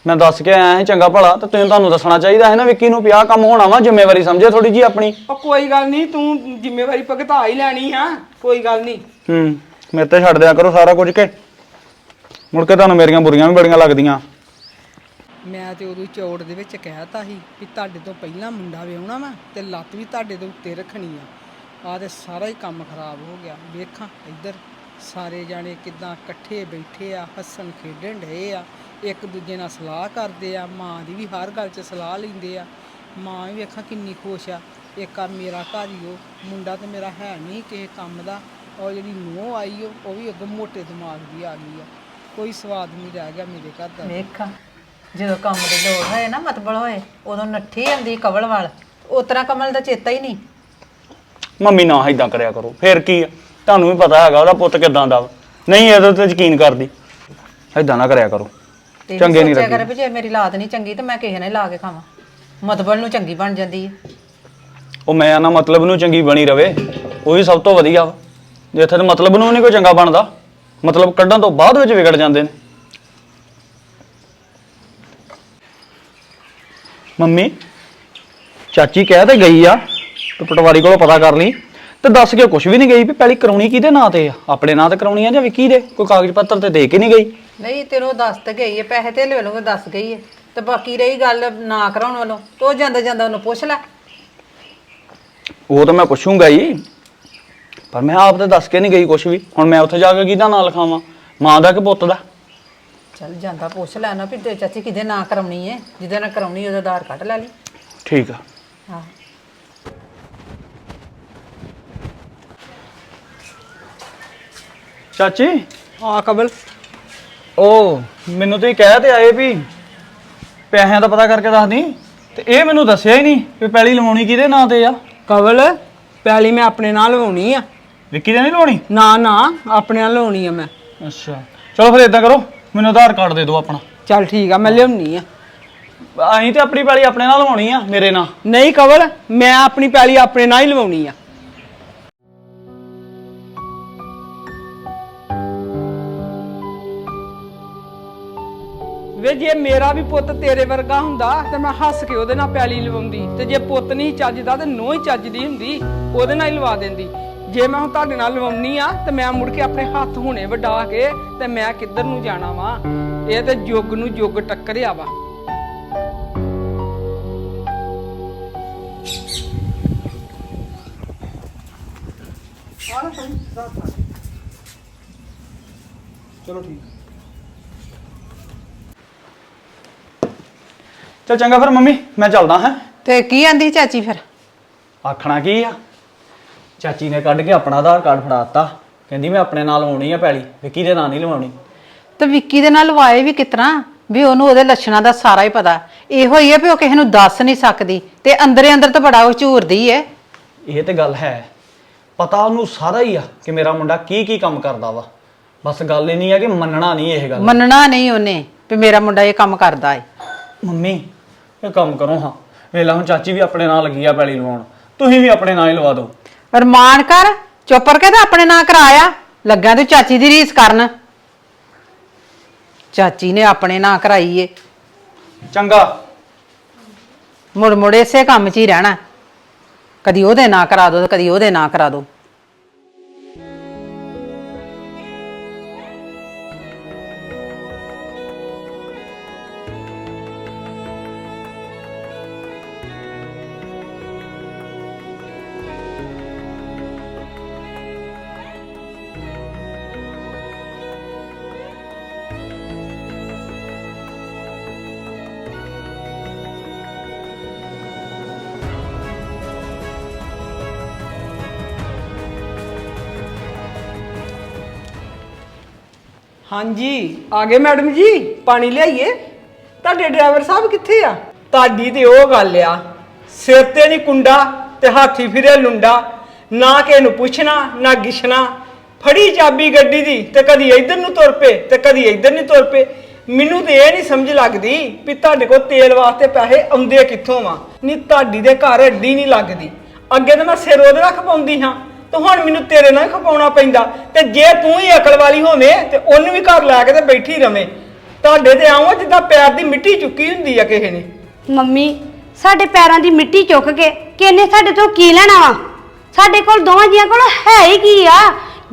ਮੈਂ ਦੱਸ ਕੇ ਆਇਆ ਸੀ ਚੰਗਾ ਭਲਾ ਤੇ ਤੁਸੀਂ ਤੁਹਾਨੂੰ ਦੱਸਣਾ ਚਾਹੀਦਾ ਹੈ ਨਾ ਵਿੱਕੀ ਨੂੰ ਵੀ ਆਹ ਕੰਮ ਹੋਣਾ ਵਾ ਜ਼ਿੰਮੇਵਾਰੀ ਸਮਝੇ ਥੋੜੀ ਜੀ ਆਪਣੀ। ਉਹ ਕੋਈ ਗੱਲ ਨਹੀਂ ਤੂੰ ਜ਼ਿੰਮੇਵਾਰੀ ਭੁਗਤਾ ਹੀ ਲੈਣੀ ਆ ਕੋਈ ਗੱਲ ਨਹੀਂ। ਹੂੰ ਮੇਰੇ ਤੇ ਛੱਡ ਦਿਆ ਕਰੋ ਸਾਰਾ ਕੁਝ ਕੇ। ਮੁੜ ਕੇ ਤੁਹਾਨੂੰ ਮੇਰੀਆਂ ਬੁਰੀਆਂ ਵੀ ਬੜੀਆਂ ਲੱਗਦੀਆਂ। ਮੈਂ ਤੇ ਉਦੋਂ ਚੌੜ ਦੇ ਵਿੱਚ ਕਹਿਤਾ ਸੀ ਵੀ ਤੁਹਾਡੇ ਤੋਂ ਪਹਿਲਾਂ ਮੁੰਡਾ ਵਿਆਹਣਾ ਵਾ ਤੇ ਲੱਤ ਵੀ ਤੁਹਾਡੇ ਦੇ ਉੱਤੇ ਰੱਖਣੀ ਆ। ਆ ਤੇ ਸਾਰਾ ਹੀ ਕੰਮ ਖਰਾਬ ਹੋ ਗਿਆ। ਵੇਖਾਂ ਇੱਧਰ ਸਾਰੇ ਜਾਣੇ ਕਿਦਾਂ ਇਕੱਠੇ ਬੈਠੇ ਆ ਹੱਸਣ ਖੇਡਣ ਢਏ ਆ। ਇੱਕ ਦੂਜੇ ਨਾਲ ਸਲਾਹ ਕਰਦੇ ਆ ਮਾਂ ਦੀ ਵੀ ਹਰ ਗੱਲ 'ਚ ਸਲਾਹ ਲੈਂਦੇ ਆ। ਮਾਂ ਵੀ ਵੇਖਾਂ ਕਿੰਨੀ ਖੁਸ਼ ਆ। ਇੱਕ ਆ ਮੇਰਾ ਘਰ ਹੀ ਉਹ ਮੁੰਡਾ ਤੇ ਮੇਰਾ ਹੈ ਨਹੀਂ ਕਿਸੇ ਕੰਮ ਦਾ। ਉਹ ਜਿਹੜੀ ਨੂੰਹ ਆਈ ਉਹ ਉਹ ਵੀ ਅੱਗੇ ਮੋਟੇ ਦਿਮਾਗ ਦੀ ਆ ਗਈ ਆ। ਕੋਈ ਸਵਾਦ ਨਹੀਂ ਰਹਿ ਗਿਆ ਮੇਰੇ ਘਰ ਦਾ। ਵੇਖ ਜਦੋਂ ਕੰਮ ਦੀ ਲੋੜ ਹੋਏ ਨਾ ਮਤਬਲ ਹੋਏ ਉਦੋਂ ਨੱਠੀ ਆਉਂਦੀ ਕਵਲ ਵਾਲ। ਉਤਰਾ ਕਮਲ ਦਾ ਚੇਤਾ ਹੀ ਨਹੀਂ। ਮੰਮੀ ਨਾ ਇਦਾਂ ਕਰਿਆ ਕਰੋ ਫੇਰ ਕੀ ਆ? ਤੁਹਾਨੂੰ ਵੀ ਪਤਾ ਹੈਗਾ ਉਹਦਾ ਪੁੱਤ ਕਿਦਾਂ ਦਾ ਵਾ। ਨਹੀਂ ਇਹਦੇ ਤੇ ਯਕੀਨ ਕਰਦੀ। ਇਦਾਂ ਨਾ ਕਰਿਆ ਕਰੋ। ਤੇ ਵੀ ਚੰਗੇ ਨਹੀਂ ਸੋਚਿਆ ਕਰ ਵੀ ਜੇ ਮੇਰੀ ਲਾਤ ਨਹੀਂ ਚੰਗੀ ਤੇ ਮੈਂ ਕਿਸੇ ਨੇ ਲਾ ਕੇ ਖਾਵਾਂ। ਮਤਬਲ ਨੂੰ ਚੰਗੀ ਬਣ ਜਾਂਦੀ ਹੈ। ਉਹ ਮੈਂ ਨਾ ਮਤਲਬ ਨੂੰ ਚੰਗੀ ਬਣੀ ਰਵੇ ਉਹੀ ਸਭ ਤੋਂ ਵਧੀਆ ਵਾ। ਜੇ ਇੱਥੇ ਤੇ ਮਤਲਬ ਨੂੰ ਨਹੀਂ ਕੋਈ ਚੰਗਾ ਬਣਦਾ ਮਤਲਬ ਕੱਢਣ ਤੋਂ ਬਾਅਦ ਵਿੱਚ ਵਿਗੜ ਜਾਂਦੇ ਨੇ। ਮੰਮੀ ਚਾਚੀ ਕਹਿ ਤੇ ਗਈ ਆ ਤੇ ਪਟਵਾਰੀ ਕੋਲੋਂ ਪਤਾ ਕਰ ਲਈ। ਤੇ ਦੱਸ ਕੇ ਕੁਝ ਵੀ ਨਹੀਂ ਗਈ ਵੀ ਪਹਿਲੀ ਕਰਾਉਣੀ ਕਿਹਦੇ ਨਾਂ ਤੇ ਆ? ਆਪਣੇ ਨਾਂ ਤੇ ਕਰਾਉਣੀ ਆ ਜਾਂ ਵਿੱਕੀ ਦੇ ਕੋਈ ਕਾਗਜ਼ ਪੱਤਰ ਤੇ ਦੇ ਕੇ ਨਹੀਂ ਗਈ? ਨਹੀਂ ਤੈਨੂੰ ਦੱਸ ਤੇ ਗਈ ਹੈ ਪੈਸੇ ਤੇ ਲੈ ਲਵਾਂਗੇ ਦੱਸ ਗਈ ਹੈ ਤੇ ਬਾਕੀ ਰਹੀ ਗੱਲ ਨਾ ਕਰਾਉਣ ਵੱਲੋਂ ਤੋ ਜਾਂਦਾ ਜਾਂਦਾ ਉਹਨੂੰ ਪੁੱਛ ਲੈ। ਉਹ ਤਾਂ ਮੈਂ ਪੁੱਛੂੰਗਾ ਹੀ ਪਰ ਮੈਂ ਆਪ ਤੇ ਦੱਸ ਕੇ ਨਹੀਂ ਗਈ ਕੁਝ ਵੀ। ਹੁਣ ਮੈਂ ਉੱਥੇ ਜਾ ਕੇ ਕਿਹਦਾ ਨਾਂ ਲਿਖਾਵਾਂ? ਮਾਂ ਦਾ ਕਿ ਪੁੱਤ ਦਾ? ਚੱਲ ਜਾਂਦਾ ਪੁੱਛ ਲੈ ਨਾ ਵੀ ਤੇ ਚਾਚੀ ਕਿਹਦੇ ਨਾਂ ਕਰਾਉਣੀ ਹੈ ਜਿਹਦੇ ਨਾਲ ਕਰਾਉਣੀ ਉਹਦਾ ਆਧਾਰ ਕਾਰਡ ਲੈ ਲਈ। ਠੀਕ ਆ। ਹਾਂ। ਚਾਚੀ? ਹਾਂ ਕਬਲ ਉਹ ਮੈਨੂੰ ਤੁਸੀਂ ਕਹਿ ਤੇ ਆਏ ਵੀ ਪੈਸਿਆਂ ਦਾ ਪਤਾ ਕਰਕੇ ਦੱਸ ਦੀ। ਤੇ ਇਹ ਮੈਨੂੰ ਦੱਸਿਆ ਹੀ ਨਹੀਂ ਵੀ ਪੈਲੀ ਲਵਾਉਣੀ ਕਿਹਦੇ ਨਾਂ ਤੇ ਆ। ਕਵਲ ਪਹਿਲੀ ਮੈਂ ਆਪਣੇ ਨਾਲ ਲਵਾਉਣੀ ਆ। ਵਿੱਕੀ ਦੇ ਨਹੀਂ ਲਵਾਉਣੀ? ਨਾ ਨਾ ਆਪਣੇ ਨਾਲ ਲਵਾਉਣੀ ਆ ਮੈਂ। ਅੱਛਾ। ਚਲੋ ਫਿਰ ਇਦਾਂ ਕਰੋ ਮੈਨੂੰ ਆਧਾਰ ਕਾਰਡ ਦੇ ਦਿਓ ਆਪਣਾ। ਚੱਲ ਠੀਕ ਆ ਮੈਂ ਲਿਆਉਣੀ ਆ। ਅਸੀਂ ਤੇ ਆਪਣੀ ਪੈਲੀ ਆਪਣੇ ਨਾਲ ਲਵਾਉਣੀ ਆ ਮੇਰੇ ਨਾਲ ਨਹੀਂ ਕਵਲ ਮੈਂ ਆਪਣੀ ਪਹਿਲੀ ਆਪਣੇ ਨਾਲ ਹੀ ਲਵਾਉਣੀ ਆ। ਵੇ ਜੇ ਮੇਰਾ ਵੀ ਪੁੱਤ ਤੇਰੇ ਵਰਗਾ ਹੁੰਦਾ, ਤੇ ਮੈਂ ਹੱਸ ਕੇ ਉਹਦੇ ਨਾਲ ਪੈਲੀ ਲਵਾਉਂਦੀ। ਤੇ ਜੇ ਪੁੱਤ ਨਹੀਂ ਚੱਜਦਾ, ਤੇ ਨੋਹ ਹੀ ਚੱਜਦੀ ਹੁੰਦੀ, ਉਹਦੇ ਨਾਲ ਹੀ ਲਵਾ ਦਿੰਦੀ। ਜੇ ਮੈਂ ਹੁਣ ਤੁਹਾਡੇ ਨਾਲ ਲਵਾਉਣੀ ਆ, ਤੇ ਮੈਂ ਮੁੜ ਕੇ ਆਪਣੇ ਹੱਥ ਹੁਣੇ ਵਡਾ ਕੇ, ਤੇ ਮੈਂ ਕਿੱਧਰ ਨੂੰ ਜਾਣਾ ਵਾ? ਇਹ ਤੇ ਯੁੱਗ ਨੂੰ ਯੁੱਗ ਟੱਕਰਿਆ ਵਾ। ਚਲੋ ਠੀਕ। ਚਲ ਚੰਗਾ ਫਿਰ ਮੰਮੀ ਮੈਂ ਚੱਲਦਾ ਹਾਂ। ਤੇ ਕੀ ਆਂਦੀ ਚਾਚੀ ਫਿਰ? ਆਖਣਾ ਕੀ ਆ? ਚਾਚੀ ਨੇ ਕੱਢ ਕੇ ਆਪਣਾ ਆਧਾਰ ਕਾਰਡ ਫੜਾਤਾ ਕਹਿੰਦੀ ਮੈਂ ਆਪਣੇ ਨਾਲ ਆਉਣੀ ਆ ਪੈਲੀ ਵਿੱਕੀ ਦੇ ਨਾਂ ਨਹੀਂ ਲਵਾਉਣੀ। ਤੇ ਵਿੱਕੀ ਦੇ ਨਾਲ ਲਵਾਏ ਵੀ ਕਿਤਨਾ? ਵੀ ਉਹਨੂੰ ਉਹਦੇ ਲੱਛਣਾਂ ਦਾ ਸਾਰਾ ਹੀ ਪਤਾ। ਇਹੋ ਹੀ ਹੈ ਵੀ ਉਹ ਕਿਸੇ ਨੂੰ ਦੱਸ ਨਹੀਂ ਸਕਦੀ ਤੇ ਅੰਦਰੇ ਅੰਦਰ ਤਾਂ ਬੜਾ ਉਹ ਝੂਰਦੀ ਏ। ਇਹ ਤੇ ਗੱਲ ਹੈ। ਪਤਾ ਉਹਨੂੰ ਸਾਰਾ ਹੀ ਆ ਕਿ ਮੇਰਾ ਮੁੰਡਾ ਕੀ ਕੀ ਕੰਮ ਕਰਦਾ ਵਾ। ਬਸ ਗੱਲ ਇਹ ਨਹੀਂ ਆ ਕਿ ਮੰਨਣਾ ਨਹੀਂ ਇਹ ਗੱਲ। ਮੰਨਣਾ ਨਹੀਂ ਉਹਨੇ ਵੀ ਮੇਰਾ ਮੁੰਡਾ ਇਹ ਕੰਮ ਕਰਦਾ ਏ। ਮੰਮੀ ਇਹ ਕੰਮ ਕਰੋ ਹਾਂ। ਵੇਲਾ ਹੁਣ ਚਾਚੀ ਵੀ ਆਪਣੇ ਨਾਲ ਲੱਗੀ ਆ ਪੈਲੀ ਲਵਾਉਣ। ਤੁਸੀਂ ਵੀ ਆਪਣੇ ਨਾਲ ਹੀ ਲਵਾ ਦਿਓ। ਅਰਮਾਨ ਕਰ ਚੁੱਪ ਕਰਕੇ ਤਾਂ ਆਪਣੇ ਨਾਂ ਕਰਾਇਆ। ਲੱਗਾ ਤੂੰ ਚਾਚੀ ਦੀ ਰੀਸ ਕਰਨ। ਚਾਚੀ ਨੇ ਆਪਣੇ ਨਾਂ ਕਰਾਈ ਏ। ਚੰਗਾ। ਮੁੜ ਮੁੜ ਇਸੇ ਕੰਮ 'ਚ ਹੀ ਰਹਿਣਾ। ਕਦੀ ਉਹਦੇ ਨਾਂ ਕਰਾ ਦੋ ਤੇ ਕਦੀ ਉਹਦੇ ਨਾਂ ਕਰਾ ਦੋ ਹਾਂਜੀ, ਆ ਗਏ ਮੈਡਮ ਜੀ, ਪਾਣੀ ਲਿਆਈਏ। ਤੁਹਾਡੇ ਡਰਾਈਵਰ ਸਾਹਿਬ ਕਿੱਥੇ ਆ? ਤੁਹਾਡੀ ਤੇ ਉਹ ਗੱਲ ਆ, ਸਿਰ ਤੇ ਨਹੀਂ ਕੁੰਡਾ ਤੇ ਹਾਥੀ ਫਿਰੇ ਲੁੰਡਾ, ਨਾ ਕਿਸੇ ਨੂੰ ਪੁੱਛਣਾ, ਨਾ ਗਿਛਣਾ। ਫੜੀ ਚਾਬੀ ਗੱਡੀ ਦੀ ਤੇ ਕਦੀ ਇੱਧਰ ਨੂੰ ਤੁਰ ਪਏ ਤੇ ਕਦੀ ਇੱਧਰ ਨੂੰ ਤੁਰ ਪਏ। ਮੈਨੂੰ ਤੇ ਇਹ ਨਹੀਂ ਸਮਝ ਲੱਗਦੀ ਵੀ ਤੁਹਾਡੇ ਕੋਲ ਤੇਲ ਵਾਸਤੇ ਪੈਸੇ ਆਉਂਦੇ ਕਿੱਥੋਂ ਵਾ ਨਹੀਂ, ਤੁਹਾਡੀ ਦੇ ਘਰ ਅੱਡੀ ਨਹੀਂ ਲੱਗਦੀ। ਅੱਗੇ ਤਾਂ ਮੈਂ ਸਿਰ ਉਹਦੇ ਰੱਖ ਪਾਉਂਦੀ ਹਾਂ। ਤੇ ਹੁਣ ਮੈਨੂੰ ਤੇਰੇ ਨਾਲ ਖਪਾਉਣਾ ਪੈਂਦਾ। ਤੇ ਜੇ ਤੂੰ ਹੀ ਅਕਲ ਵਾਲੀ ਹੋਵੇਂ ਤੇ ਉਹਨੂੰ ਵੀ ਘਰ ਲੈ ਕੇ ਤੇ ਬੈਠੀ ਰਵੇਂ। ਤੁਹਾਡੇ ਤੇ ਆਉਂ ਜਿੱਦਾਂ ਪੈਰ ਦੀ ਮਿੱਟੀ ਚੁੱਕੀ ਹੁੰਦੀ ਆ ਕਿਸੇ ਨੇ। ਮੰਮੀ ਸਾਡੇ ਪੈਰਾਂ ਦੀ ਮਿੱਟੀ ਚੁੱਕ ਕੇ ਕਿੰਨੇ ਸਾਡੇ ਤੋਂ ਕੀ ਲੈਣਾ ਵਾ? ਸਾਡੇ ਕੋਲ ਦੋਵਾਂ ਜੀਆਂ ਕੋਲ ਹੈ ਹੀ ਕੀ ਆ?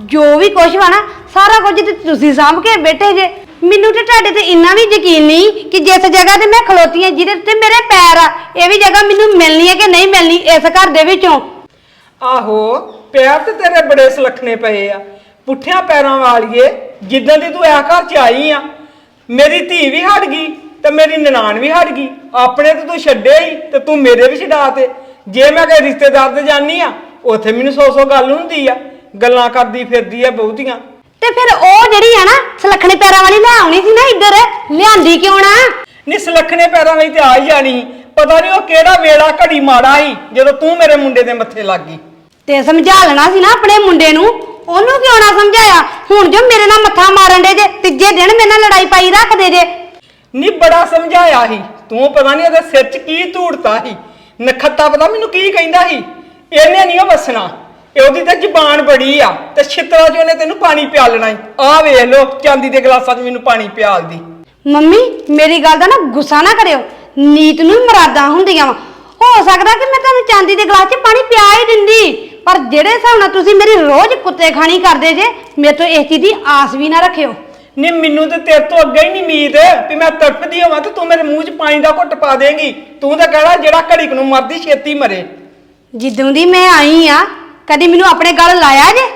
ਜੋ ਵੀ ਕੁਛ ਵਾ ਨਾ ਸਾਰਾ ਕੁਝ ਤੇ ਤੁਸੀਂ ਸਾਂਭ ਕੇ ਬੈਠੇ ਜੇ। ਮੈਨੂੰ ਤੇ ਤੁਹਾਡੇ ਤੇ ਇੰਨਾ ਵੀ ਯਕੀਨ ਨਹੀਂ ਕਿ ਜਿਸ ਜਗ੍ਹਾ ਤੇ ਮੈਂ ਖਲੋਤੀ ਹਾਂ ਜਿਹਦੇ ਤੇ ਮੇਰੇ ਪੈਰ ਆ ਇਹ ਵੀ ਜਗ੍ਹਾ ਮੈਨੂੰ ਮਿਲਣੀ ਹੈ ਕਿ ਨਹੀਂ ਮਿਲਣੀ ਇਸ ਘਰ ਦੇ ਵਿੱਚੋਂ? ਆਹੋ ਪੈਰ ਤੇ ਤੇਰੇ ਬੜੇ ਸੁਲੱਖਣੇ ਪਏ ਆ। ਪੁੱਠਿਆਂ ਪੈਰਾਂ ਵਾਲੀਏ ਜਿੱਦਾਂ ਦੀ ਤੂੰ ਆ ਘਰ ਚ ਆਈ ਆ ਮੇਰੀ ਧੀ ਵੀ ਹਟ ਗਈ ਤੇ ਮੇਰੀ ਨਨਾਣ ਵੀ ਹਟ ਗਈ। ਆਪਣੇ ਤੇ ਤੂੰ ਛੱਡਿਆ ਹੀ ਤੇ ਤੂੰ ਮੇਰੇ ਵੀ ਛਡਾ ਤੇ। ਜੇ ਮੈਂ ਕਿਸੇ ਰਿਸ਼ਤੇਦਾਰ ਦੇ ਜਾਨੀ ਆ ਉੱਥੇ ਮੈਨੂੰ ਸੌ ਸੌ ਗੱਲ ਹੁੰਦੀ ਆ। ਗੱਲਾਂ ਕਰਦੀ ਫਿਰਦੀ ਆ ਬਹੁਤੀਆਂ। ਤੇ ਫਿਰ ਉਹ ਜਿਹੜੀ ਆ ਨਾ ਸਲੱਖਣੇ ਪੈਰਾਂ ਵਾਲੀ ਲੈ ਆਉਣੀ ਸੀ ਨਾ ਇੱਧਰ। ਲਿਆਂਦੀ ਕਿਉਂ ਨਾ? ਨੀ ਸੁਲੱਖਣੇ ਪੈਰਾਂ ਵਿੱਚ ਤੇ ਆ ਹੀ ਜਾਣੀ। ਪਤਾ ਨਹੀਂ ਉਹ ਕਿਹੜਾ ਵੇਲਾ ਘੜੀ ਮਾੜਾ ਸੀ ਜਦੋਂ ਤੂੰ ਮੇਰੇ ਮੁੰਡੇ ਦੇ ਮੱਥੇ ਲੱਗ ਗਈ। ਤੇ ਸਮਝਾ ਲੈਣਾ ਸੀ ਨਾ ਆਪਣੇ ਮੁੰਡੇ ਨੂੰ। ਉਹਨੂੰ ਕਿਉਂ ਨਾ ਸਮਝਾਇਆ? ਹੁਣ ਜੋ ਮੇਰੇ ਨਾਲ ਮੱਥਾ ਮਾਰਨ ਦੇ ਜੇ ਤੀਜੇ ਦਿਨ ਮੇਰੇ ਨਾਲ ਲੜਾਈ ਪਾਈ ਰੱਖਦੇ ਜੇ। ਨੀ ਬੜਾ ਸਮਝਾਇਆ ਸੀ। ਤੂੰ ਪਤਾ ਨਹੀਂ ਉਹਦੇ ਸਿਰ 'ਚ ਕੀ ਧੂੜਤਾ ਸੀ। ਨਖੱਤਾ ਪਤਾ ਮੈਨੂੰ ਕੀ ਕਹਿੰਦਾ ਸੀ? ਇਹਨੇ ਨਹੀਂ ਉਹ ਵਸਣਾ। ਇਹ ਉਹਦੀ ਤਾਂ ਜ਼ਬਾਨ ਬੜੀ ਆ ਤੇ ਛਿੱਤਰਾ 'ਚ ਉਹਨੇ ਤੈਨੂੰ ਪਾਣੀ ਪਿਆਲਣਾ ਈ ਆਹ ਵੇਖ ਲੋ ਚਾਂਦੀ ਦੇ ਗਲਾਸਾਂ 'ਚ ਮੈਨੂੰ ਪਾਣੀ ਪਿਆਲਦੀ। ਮੰਮੀ ਮੇਰੀ ਗੱਲ ਦਾ ਨਾ ਗੁੱਸਾ ਨਾ ਕਰਿਓ। ਨੀਤ ਨੂੰ ਮਰਾਦਾ ਹੁੰਦੀਆਂ ਵਾ। ਹੋ ਸਕਦਾ ਕਿ ਮੈਂ ਤੁਹਾਨੂੰ ਚਾਂਦੀ ਦੇ ਗਲਾਸ 'ਚ ਪਾਣੀ ਪਿਆ ਹੀ ਦਿੰਦੀ। ਪਰ ਜਿਹੜੇ ਹਿਸਾਬ ਨਾਲ ਤੁਸੀਂ ਮੇਰੀ ਰੋਜ਼ ਕੁੱਤੇ ਖਾਣੀ ਕਰਦੇ ਜੇ ਮੇਰੇ ਤੋਂ ਇਸ ਚੀਜ਼ ਦੀ ਆਸ ਵੀ ਨਾ ਰੱਖਿਓ। ਨੀ ਮੈਨੂੰ ਤੇ ਤੇਰੇ ਤੋਂ ਅੱਗੇ ਹੀ ਨਹੀਂ ਉਮੀਦ ਵੀ ਮੈਂ ਤੜਫਦੀ ਹੋਵਾਂ ਤੇ ਤੂੰ ਮੇਰੇ ਮੂੰਹ 'ਚ ਪਾਣੀ ਦਾ ਘੁੱਟ ਪਾ ਦੇਂਗੀ। ਤੂੰ ਤਾਂ ਕਹਿਣਾ ਜਿਹੜਾ ਘੜੀ ਕੁ ਨੂੰ ਮਰਦੀ ਛੇਤੀ ਮਰੇ। ਜਿੱਦੋਂ ਦੀ ਮੈਂ ਆਈ ਆ ਕਦੀ ਮੈਨੂੰ ਆਪਣੇ ਗੱਲ ਲਾਇਆ ਜੇ?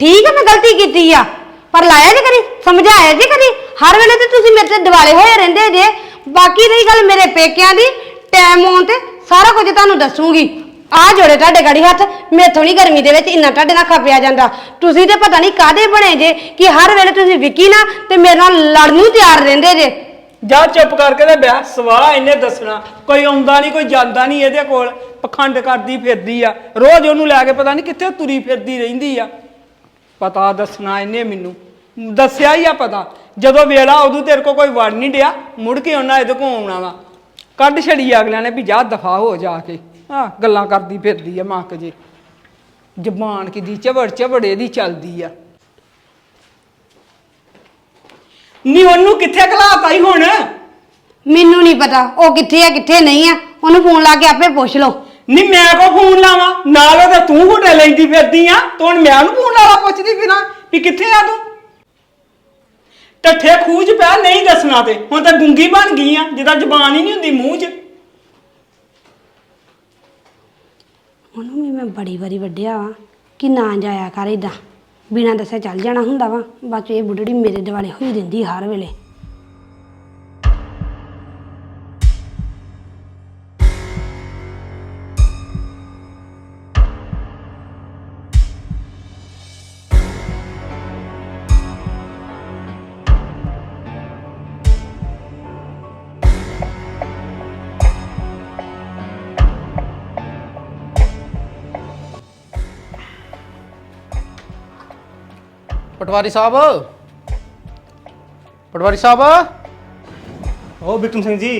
ਠੀਕ ਹੈ ਮੈਂ ਗਲਤੀ ਕੀਤੀ ਆ। ਪਰ ਲਾਇਆ ਜੇ ਕਦੀ? ਸਮਝਾਇਆ ਜੇ ਕਦੀ? ਹਰ ਵੇਲੇ ਤੇ ਤੁਸੀਂ ਮੇਰੇ ਤੇ ਦਿਵਾਲੇ ਹੋਏ ਰਹਿੰਦੇ ਜੇ। ਬਾਕੀ ਰਹੀ ਗੱਲ ਮੇਰੇ ਪੇਕਿਆਂ ਦੀ ਟਾਈਮ ਆਉਣ ਤੇ ਸਾਰਾ ਕੁਝ ਤੁਹਾਨੂੰ ਦੱਸੂਗੀ। ਆ ਜੋੜੇ ਤੁਹਾਡੇ ਗਾੜੀ ਹੱਥ, ਮੇਥੋਂ ਨਹੀਂ ਗਰਮੀ ਦੇ ਵਿੱਚ ਇੰਨਾ ਤੁਹਾਡੇ ਨਾਲ ਖਪਿਆ ਜਾਂਦਾ। ਤੁਸੀਂ ਤੇ ਪਤਾ ਨਹੀਂ ਕਾਦੇ ਬਣੇ ਜੇ, ਕਿ ਹਰ ਵੇਲੇ ਤੁਸੀਂ ਵਿੱਕੀ ਨਾ ਤੇ ਮੇਰੇ ਨਾਲ ਲੜਨ ਨੂੰ ਤਿਆਰ ਰਹਿੰਦੇ ਜੇ। ਜਾ ਚੁੱਪ ਕਰਕੇ ਤੇ ਬਿਆਹ ਸਵਾਹ ਇਹਨੇ ਦੱਸਣਾ। ਕੋਈ ਆਉਂਦਾ ਨਹੀਂ, ਕੋਈ ਜਾਂਦਾ ਨਹੀਂ ਇਹਦੇ ਕੋਲ। ਪਖੰਡ ਕਰਦੀ ਫਿਰਦੀ ਆ। ਰੋਜ਼ ਉਹਨੂੰ ਲੈ ਕੇ ਪਤਾ ਨਹੀਂ ਕਿੱਥੇ ਤੁਰੀ ਫਿਰਦੀ ਰਹਿੰਦੀ ਆ। ਪਤਾ ਦੱਸਣਾ ਇਹਨੇ ਮੈਨੂੰ। ਦੱਸਿਆ ਹੀ ਆ ਪਤਾ। ਜਦੋਂ ਵੇਲਾ ਉਦੋਂ ਤੇਰੇ ਕੋਲ ਕੋਈ ਵੜ ਨਹੀਂ ਡਿਆ, ਮੁੜ ਕੇ ਉਹਨਾਂ ਇਹਦੇ ਕੋਲ ਆਉਣਾ ਵਾ। ਕੱਢ ਛੜੀ ਅਗਲਿਆਂ ਨੇ ਵੀ ਜਾ ਦਫਾ ਹੋ ਜਾ ਕੇ। ਹਾਂ ਗੱਲਾਂ ਕਰਦੀ ਫਿਰਦੀ ਆ ਮਾਂ ਜੇ। ਜ਼ਬਾਨ ਕਿਦੀ ਝਵੜ ਝਵੜੇ ਦੀ ਚੱਲਦੀ ਆ। ਨੀ ਉਹਨੂੰ ਕਿੱਥੇ ਘਲਾਤਾ ਹੀ ਹੁਣ? ਮੈਨੂੰ ਨਹੀਂ ਪਤਾ ਉਹ ਕਿੱਥੇ ਆ ਕਿੱਥੇ ਨਹੀਂ ਆ। ਉਹਨੂੰ ਫੋਨ ਲਾ ਕੇ ਆਪੇ ਪੁੱਛ ਲਓ। ਨੀ ਮੈਂ ਕੋ ਫੋਨ ਲਾਵਾਂ? ਨਾਲ ਉਹਦੇ ਤੂੰ ਘੁੱਟੇ ਲੈਂਦੀ ਫਿਰਦੀ ਆ। ਤੂੰ ਹੁਣ ਮੈਂ ਉਹਨੂੰ ਫੋਨ ਲਾਵਾ ਪੁੱਛਦੀ ਫਿਰਾਂ ਵੀ ਕਿੱਥੇ ਆ ਤੂੰ? ਟੱਠੇ ਖੂਜ ਪਿਆ ਨਹੀਂ ਦੱਸਣਾ ਤੇ। ਹੁਣ ਤਾਂ ਗੁੰਗੀ ਬਣ ਗਈ ਆ ਜਿਹਦਾ ਜ਼ਬਾਨ ਹੀ ਨਹੀਂ ਹੁੰਦੀ ਮੂੰਹ 'ਚ। ਉਹਨੂੰ ਵੀ ਮੈਂ ਬੜੀ ਵਾਰੀ ਵੱਢਿਆ ਵਾ ਕਿ ਨਾ ਜਾਇਆ ਕਰ ਇਦਾਂ ਬਿਨਾਂ ਦੱਸੇ ਚੱਲ ਜਾਣਾ ਹੁੰਦਾ ਵਾ। ਬਾਅਦ 'ਚ ਇਹ ਬੁੱਢੜੀ ਮੇਰੇ ਦਿਵਾਲੇ ਹੋਈ ਰਹਿੰਦੀ ਹਰ ਵੇਲੇ। ਪਟਵਾਰੀ ਸਾਹਿਬ? ਪਟਵਾਰੀ ਸਾਹਿਬ? ਉਹ ਬਿਕਰਮ ਸਿੰਘ ਜੀ।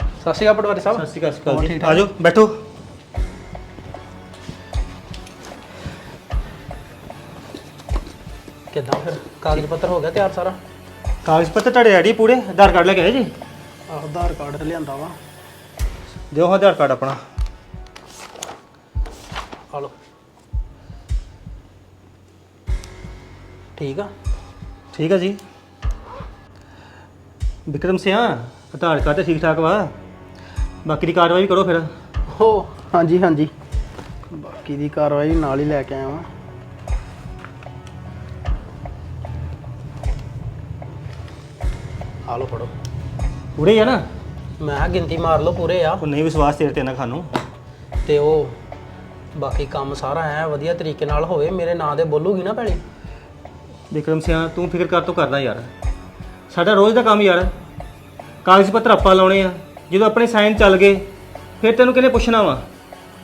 ਸਤਿ ਸ਼੍ਰੀ ਅਕਾਲ ਪਟਵਾਰੀ ਸਾਹਿਬ। ਸਤਿ ਸ਼੍ਰੀ ਅਕਾਲ ਜੀ? ਆਜੋ ਬੈਠੋ। ਕਿੱਦਾਂ ਫਿਰ? ਕਾਗਜ਼ ਪੱਤਰ ਹੋ ਗਿਆ ਤਿਆਰ ਸਾਰਾ? ਕਾਗਜ਼ ਪੱਤਰ ਤੁਹਾਡੇ ਆੜੀ ਪੂਰੇ? ਆਧਾਰ ਕਾਰਡ ਲੈ ਕੇ ਆਏ ਜੀ? ਆਹ ਆਧਾਰ ਕਾਰਡ ਲਿਆਂਦਾ ਵਾ। ਦਿਓ ਆਧਾਰ ਕਾਰਡ ਆਪਣਾ। ਆ ਲਓ। ਠੀਕ ਆ? ਠੀਕ ਆ ਜੀ। ਵਿਕਰਮ ਸਿਆ ਆਧਾਰ ਕਾਰਡ ਤੇ ਠੀਕ ਠਾਕ ਵਾ? ਬਾਕੀ ਦੀ ਕਾਰਵਾਈ ਵੀ ਕਰੋ ਫਿਰ। ਹੋ ਹਾਂਜੀ ਹਾਂਜੀ। ਬਾਕੀ ਦੀ ਕਾਰਵਾਈ ਨਾਲ ਹੀ ਲੈ ਕੇ ਆਇਆ ਵਾਂ। ਆ ਲਓ ਫੜੋ। ਪੂਰੇ ਆ ਨਾ? ਮੈਂ ਕਿਹਾ ਗਿਣਤੀ ਮਾਰ ਲਓ ਪੂਰੇ ਆ। ਉਹ ਨਹੀਂ ਵਿਸ਼ਵਾਸ ਤੇਰੇ ਤੇ ਨਾ ਖਾਨੂੰ ਤੇ ਉਹ ਬਾਕੀ ਕੰਮ ਸਾਰਾ ਐ ਵਧੀਆ ਤਰੀਕੇ ਨਾਲ ਹੋਵੇ ਮੇਰੇ ਨਾਂ ਦੇ ਬੋਲੂਗੀ ਨਾ ਭੈਣੀ? ਵਿਕਰਮ ਸਿਆ ਤੂੰ ਫਿਕਰ ਕਰ ਤੋਂ ਕਰਦਾ ਯਾਰ। ਸਾਡਾ ਰੋਜ਼ ਦਾ ਕੰਮ ਯਾਰ। ਕਾਗਜ਼ ਪੱਤਰ ਆਪਾਂ ਲਾਉਣੇ ਆ। ਜਦੋਂ ਆਪਣੇ ਸਾਈਨ ਚੱਲ ਗਏ ਫਿਰ ਤੈਨੂੰ ਕਿਹਨੇ ਪੁੱਛਣਾ ਵਾ?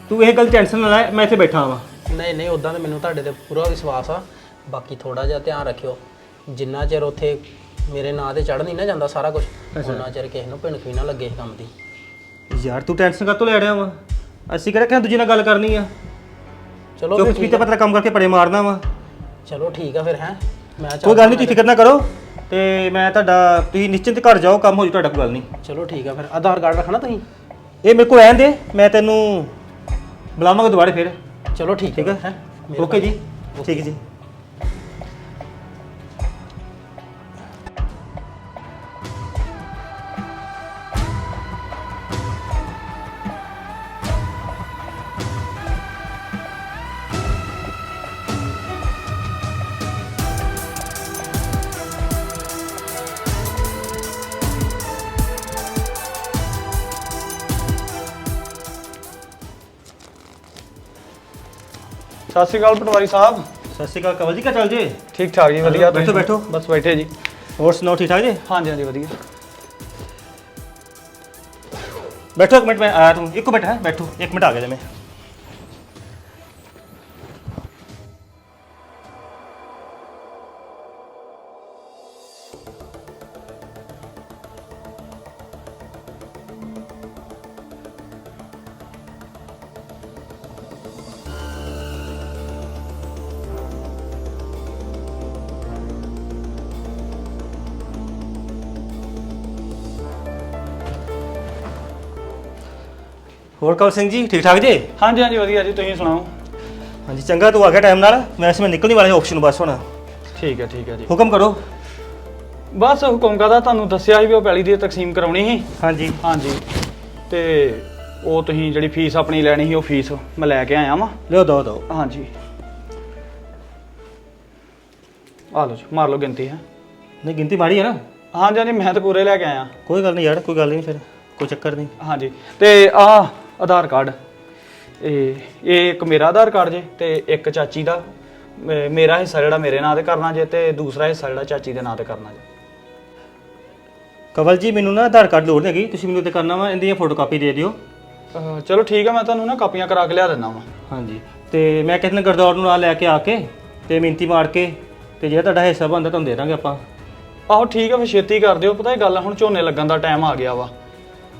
ਤੂੰ ਇਹ ਗੱਲ ਟੈਨਸ਼ਨ ਨਾ ਲੈ ਮੈਂ ਇੱਥੇ ਬੈਠਾ ਵਾਂ। ਨਹੀਂ ਨਹੀਂ ਉਦਾਂ ਤਾਂ ਮੈਨੂੰ ਤੁਹਾਡੇ ਤੇ ਪੂਰਾ ਵਿਸ਼ਵਾਸ ਆ। ਬਾਕੀ ਥੋੜਾ ਜਿਹਾ ਧਿਆਨ ਰੱਖਿਓ। ਜਿੰਨਾ ਚਿਰ ਉੱਥੇ ਮੇਰੇ ਨਾਂ ਤੇ ਚੜ ਨਹੀਂ ਨਾ ਜਾਂਦਾ ਸਾਰਾ ਕੁਝ ਉਹਨਾਂ ਚਿਰ ਕਿਸੇ ਨੂੰ ਭਿਣਕ ਵੀ ਨਾ ਲੱਗੇ ਇਸ ਕੰਮ ਦੀ। ਯਾਰ ਤੂੰ ਟੈਨਸ਼ਨ ਕਾਤੋਂ ਲੈ ਰਿਹਾ ਵਾ? ਅਸੀਂ ਕਿਹੜਾ ਕਿ ਦੂਜੇ ਨਾਲ ਗੱਲ ਕਰਨੀ ਆ? ਚਲੋ ਚੁੱਪ ਚਪੀਤੇ ਪਤਲਾ ਕੰਮ ਕਰਕੇ ਪੜੇ ਮਾਰਨਾ ਵਾ। ਚਲੋ ਠੀਕ ਆ ਫਿਰ ਹੈ? ਮੈਂ ਕੋਈ ਗੱਲ ਨਹੀਂ ਤੁਸੀਂ ਫਿਕਰ ਨਾ ਕਰੋ ਤੇ ਮੈਂ ਤੁਹਾਡਾ ਤੁਸੀਂ ਨਿਸ਼ਚਿੰਤ ਘਰ ਜਾਓ ਕੰਮ ਹੋ ਜੂ ਤੁਹਾਡਾ ਕੋਈ ਗੱਲ ਨਹੀਂ ਚਲੋ ਠੀਕ ਆ ਫਿਰ ਆਧਾਰ ਕਾਰਡ ਰੱਖਣਾ ਤੁਸੀਂ? ਇਹ ਮੇਰੇ ਕੋਲ ਰਹਿਣ ਦੇ ਮੈਂ ਤੈਨੂੰ ਬੁਲਾਵਾਂਗਾ ਦੁਬਾਰਾ ਫਿਰ। ਚਲੋ ਠੀਕ ਠੀਕ ਹੈ? ਓਕੇ ਜੀ ਠੀਕ ਜੀ। ਸਤਿ ਸ਼੍ਰੀ ਅਕਾਲ ਪਟਵਾਰੀ ਸਾਹਿਬ। ਸਤਿ ਸ਼੍ਰੀ ਅਕਾਲ ਕਵਲ ਜੀ ਕਾ ਚੱਲ ਜੇ? ਠੀਕ ਠਾਕ ਜੀ ਵਧੀਆ। ਬੈਠੋ, ਤੁਸੀਂ? ਬੈਠੋ। ਬਸ ਬੈਠੇ ਜੀ। ਹੋਰ ਸੁਣਾਓ ਠੀਕ ਠਾਕ ਜੀ? ਹਾਂਜੀ ਹਾਂਜੀ ਵਧੀਆ। ਬੈਠੋ ਇੱਕ ਮਿੰਟ ਮੈਂ ਆਇਆ ਤੂੰ ਇੱਕ ਮਿੰਟ ਹੈ ਬੈਠੋ। ਇੱਕ ਮਿੰਟ ਆ ਗਿਆ ਜੀ ਮੈਂ। ਹੋਰ ਕਵਲ ਸਿੰਘ ਜੀ ਠੀਕ ਠਾਕ ਜੀ? ਹਾਂਜੀ ਹਾਂਜੀ ਵਧੀਆ ਜੀ ਤੁਸੀਂ ਸੁਣਾਓ? ਹਾਂਜੀ ਚੰਗਾ ਤੂੰ ਆ ਗਿਆ ਟਾਈਮ ਨਾਲ? ਮੈਂ ਨਿਕਲਣੀ ਵਾਲਾ ਆਪਸ਼ਨ ਬਸ ਹੁਣ। ਠੀਕ ਹੈ ਠੀਕ ਹੈ ਜੀ। ਹੁਕਮ ਕਰੋ। ਬਸ ਹੁਕਮ ਕਰਦਾ ਤੁਹਾਨੂੰ ਦੱਸਿਆ ਸੀ ਵੀ ਉਹ ਪੈਲੀ ਦੀ ਤਕਸੀਮ ਕਰਾਉਣੀ ਸੀ। ਹਾਂਜੀ। ਹਾਂਜੀ। ਤੇ ਉਹ ਤੁਸੀਂ ਜਿਹੜੀ ਫੀਸ ਆਪਣੀ ਲੈਣੀ ਸੀ ਉਹ ਫੀਸ ਮੈਂ ਲੈ ਕੇ ਆਇਆ ਵਾਂ। ਲਿਓ ਦੋ ਦੋ। ਹਾਂਜੀ। ਆ ਲਓ ਜੀ ਮਾਰ ਲਓ ਗਿਣਤੀ ਹੈ। ਨਹੀਂ ਗਿਣਤੀ ਮਾੜੀ ਹੈ ਨਾ। ਹਾਂਜੀ ਹਾਂਜੀ ਮੈਂ ਤਾਂ ਪੂਰੇ ਲੈ ਕੇ ਆਇਆ। ਕੋਈ ਗੱਲ ਨਹੀਂ ਯਾਰ ਕੋਈ ਗੱਲ ਨਹੀਂ ਫਿਰ। ਕੋਈ ਚੱਕਰ ਨਹੀਂ। ਹਾਂਜੀ। ਤੇ ਆ ਆਧਾਰ ਕਾਰਡ। ਇਹ ਇਹ ਇੱਕ ਮੇਰਾ ਆਧਾਰ ਕਾਰਡ ਜੇ ਤੇ ਇੱਕ ਚਾਚੀ ਦਾ। ਮੇ- ਮੇਰਾ ਹਿੱਸਾ ਜਿਹੜਾ ਮੇਰੇ ਨਾਂ ਤੇ ਕਰਨਾ ਜੇ ਤੇ ਦੂਸਰਾ ਹਿੱਸਾ ਜਿਹੜਾ ਚਾਚੀ ਦੇ ਨਾਂ ਤੇ ਕਰਨਾ ਜੇ। ਕਵਲ ਜੀ ਮੈਨੂੰ ਨਾ ਆਧਾਰ ਕਾਰਡ ਲੋੜ ਹੈਗੀ। ਤੁਸੀਂ ਮੈਨੂੰ ਤੇ ਕਰਨਾ ਵਾ ਇਹਦੀ ਫੋਟੋਕਾਪੀ ਦੇ ਦਿਓ। ਅਹ ਚਲੋ ਠੀਕ ਹੈ ਮੈਂ ਤੁਹਾਨੂੰ ਨਾ ਕਾਪੀਆਂ ਕਰਾ ਕੇ ਲਿਆ ਦਿੰਦਾ ਵਾਂ। ਹਾਂਜੀ। ਤੇ ਮੈਂ ਕਿਸੇ ਦਿਨ ਗਰਦੌਰ ਨੂੰ ਨਾਲ ਲੈ ਕੇ ਆ ਕੇ ਤੇ ਮਿੰਤੀ ਮਾਰ ਕੇ ਤੇ ਜਿਹੜਾ ਤੁਹਾਡਾ ਹਿੱਸਾ ਬਣਦਾ ਤੁਹਾਨੂੰ ਦੇ ਦਾਂਗੇ ਆਪਾਂ। ਆਹੋ ਠੀਕ ਹੈ ਫਿਰ ਛੇਤੀ ਕਰ ਦਿਓ। ਪਤਾ ਇਹ ਗੱਲ ਆ, ਹੁਣ ਝੋਨੇ ਲੱਗਣ ਦਾ ਟਾਈਮ ਆ ਗਿਆ ਵਾ।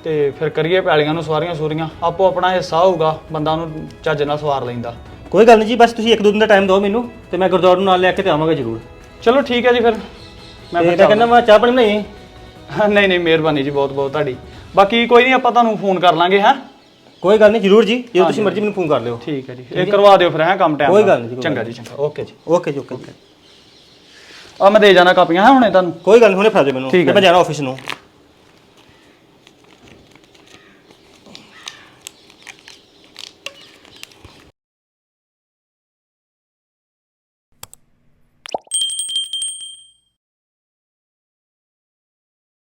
ਤੇ ਫਿਰ ਕਰੀਏ ਪੈਲੀਆਂ ਨੂੰ ਸਵਾਰੀਆਂ ਸੂਰੀਆਂ ਆਪੋ ਆਪਣਾ ਹਿੱਸਾ ਹੋਊਗਾ ਬੰਦਾ ਉਹਨੂੰ ਚੱਜ ਨਾਲ ਸਵਾਰ ਲੈਂਦਾ। ਕੋਈ ਗੱਲ ਨਹੀਂ ਜੀ ਬਸ ਤੁਸੀਂ ਇੱਕ ਦੋ ਦਿਨ ਦਾ ਟਾਈਮ ਦਿਓ ਮੈਨੂੰ ਤੇ ਮੈਂ ਗੁਰਦੁਆਰੇ ਨੂੰ ਨਾਲ ਲੈ ਕੇ ਤੇ ਆਵਾਂਗਾ ਜ਼ਰੂਰ। ਚਲੋ ਠੀਕ ਹੈ ਜੀ ਫਿਰ। ਮੈਂ ਤੇ ਫਿਰ ਮੈਂ ਕਹਿੰਦਾ ਮੈਂ ਚਾਹ ਪਾਣੀ ਬਣਾਈਏ ਚੱਲਦਾ। ਨਹੀਂ ਨਹੀਂ ਮਿਹਰਬਾਨੀ ਜੀ ਬਹੁਤ ਬਹੁਤ ਤੁਹਾਡੀ। ਬਾਕੀ ਕੋਈ ਨਹੀਂ ਆਪਾਂ ਤੁਹਾਨੂੰ ਫੋਨ ਕਰ ਲਾਂਗੇ ਹੈਂ? ਕੋਈ ਗੱਲ ਨਹੀਂ ਜ਼ਰੂਰ ਜੀ ਜਦੋਂ ਤੁਸੀਂ ਮਰਜ਼ੀ ਮੈਨੂੰ ਫੋਨ ਕਰ ਲਿਓ। ਠੀਕ ਹੈ ਜੀ। ਇਹ ਕਰਵਾ ਦਿਓ ਫਿਰ ਹੈ ਕੰਮ ਟਾਈਮ ਕੋਈ ਗੱਲ ਨਹੀਂ ਜੀ, ਕੋਈ ਚੰਗਾ ਜੀ ਚੰਗਾ। ਓਕੇ ਜੀ ਓਕੇ ਜੀ ਓਕੇ। ਆ ਮੈਂ ਦੇ ਜਾਣਾ ਕਾਪੀਆਂ ਹੈ ਹੁਣੇ ਤੁਹਾਨੂੰ? ਕੋਈ ਗੱਲ ਨਹੀਂ ਹੁਣੇ ਫੜਾ ਦਿਓ ਮੈਨੂੰ। ਠੀਕ ਹੈ ਤੇ ਮੈਂ ਜਾਣਾ ਆਫਿਸ ਨੂੰ।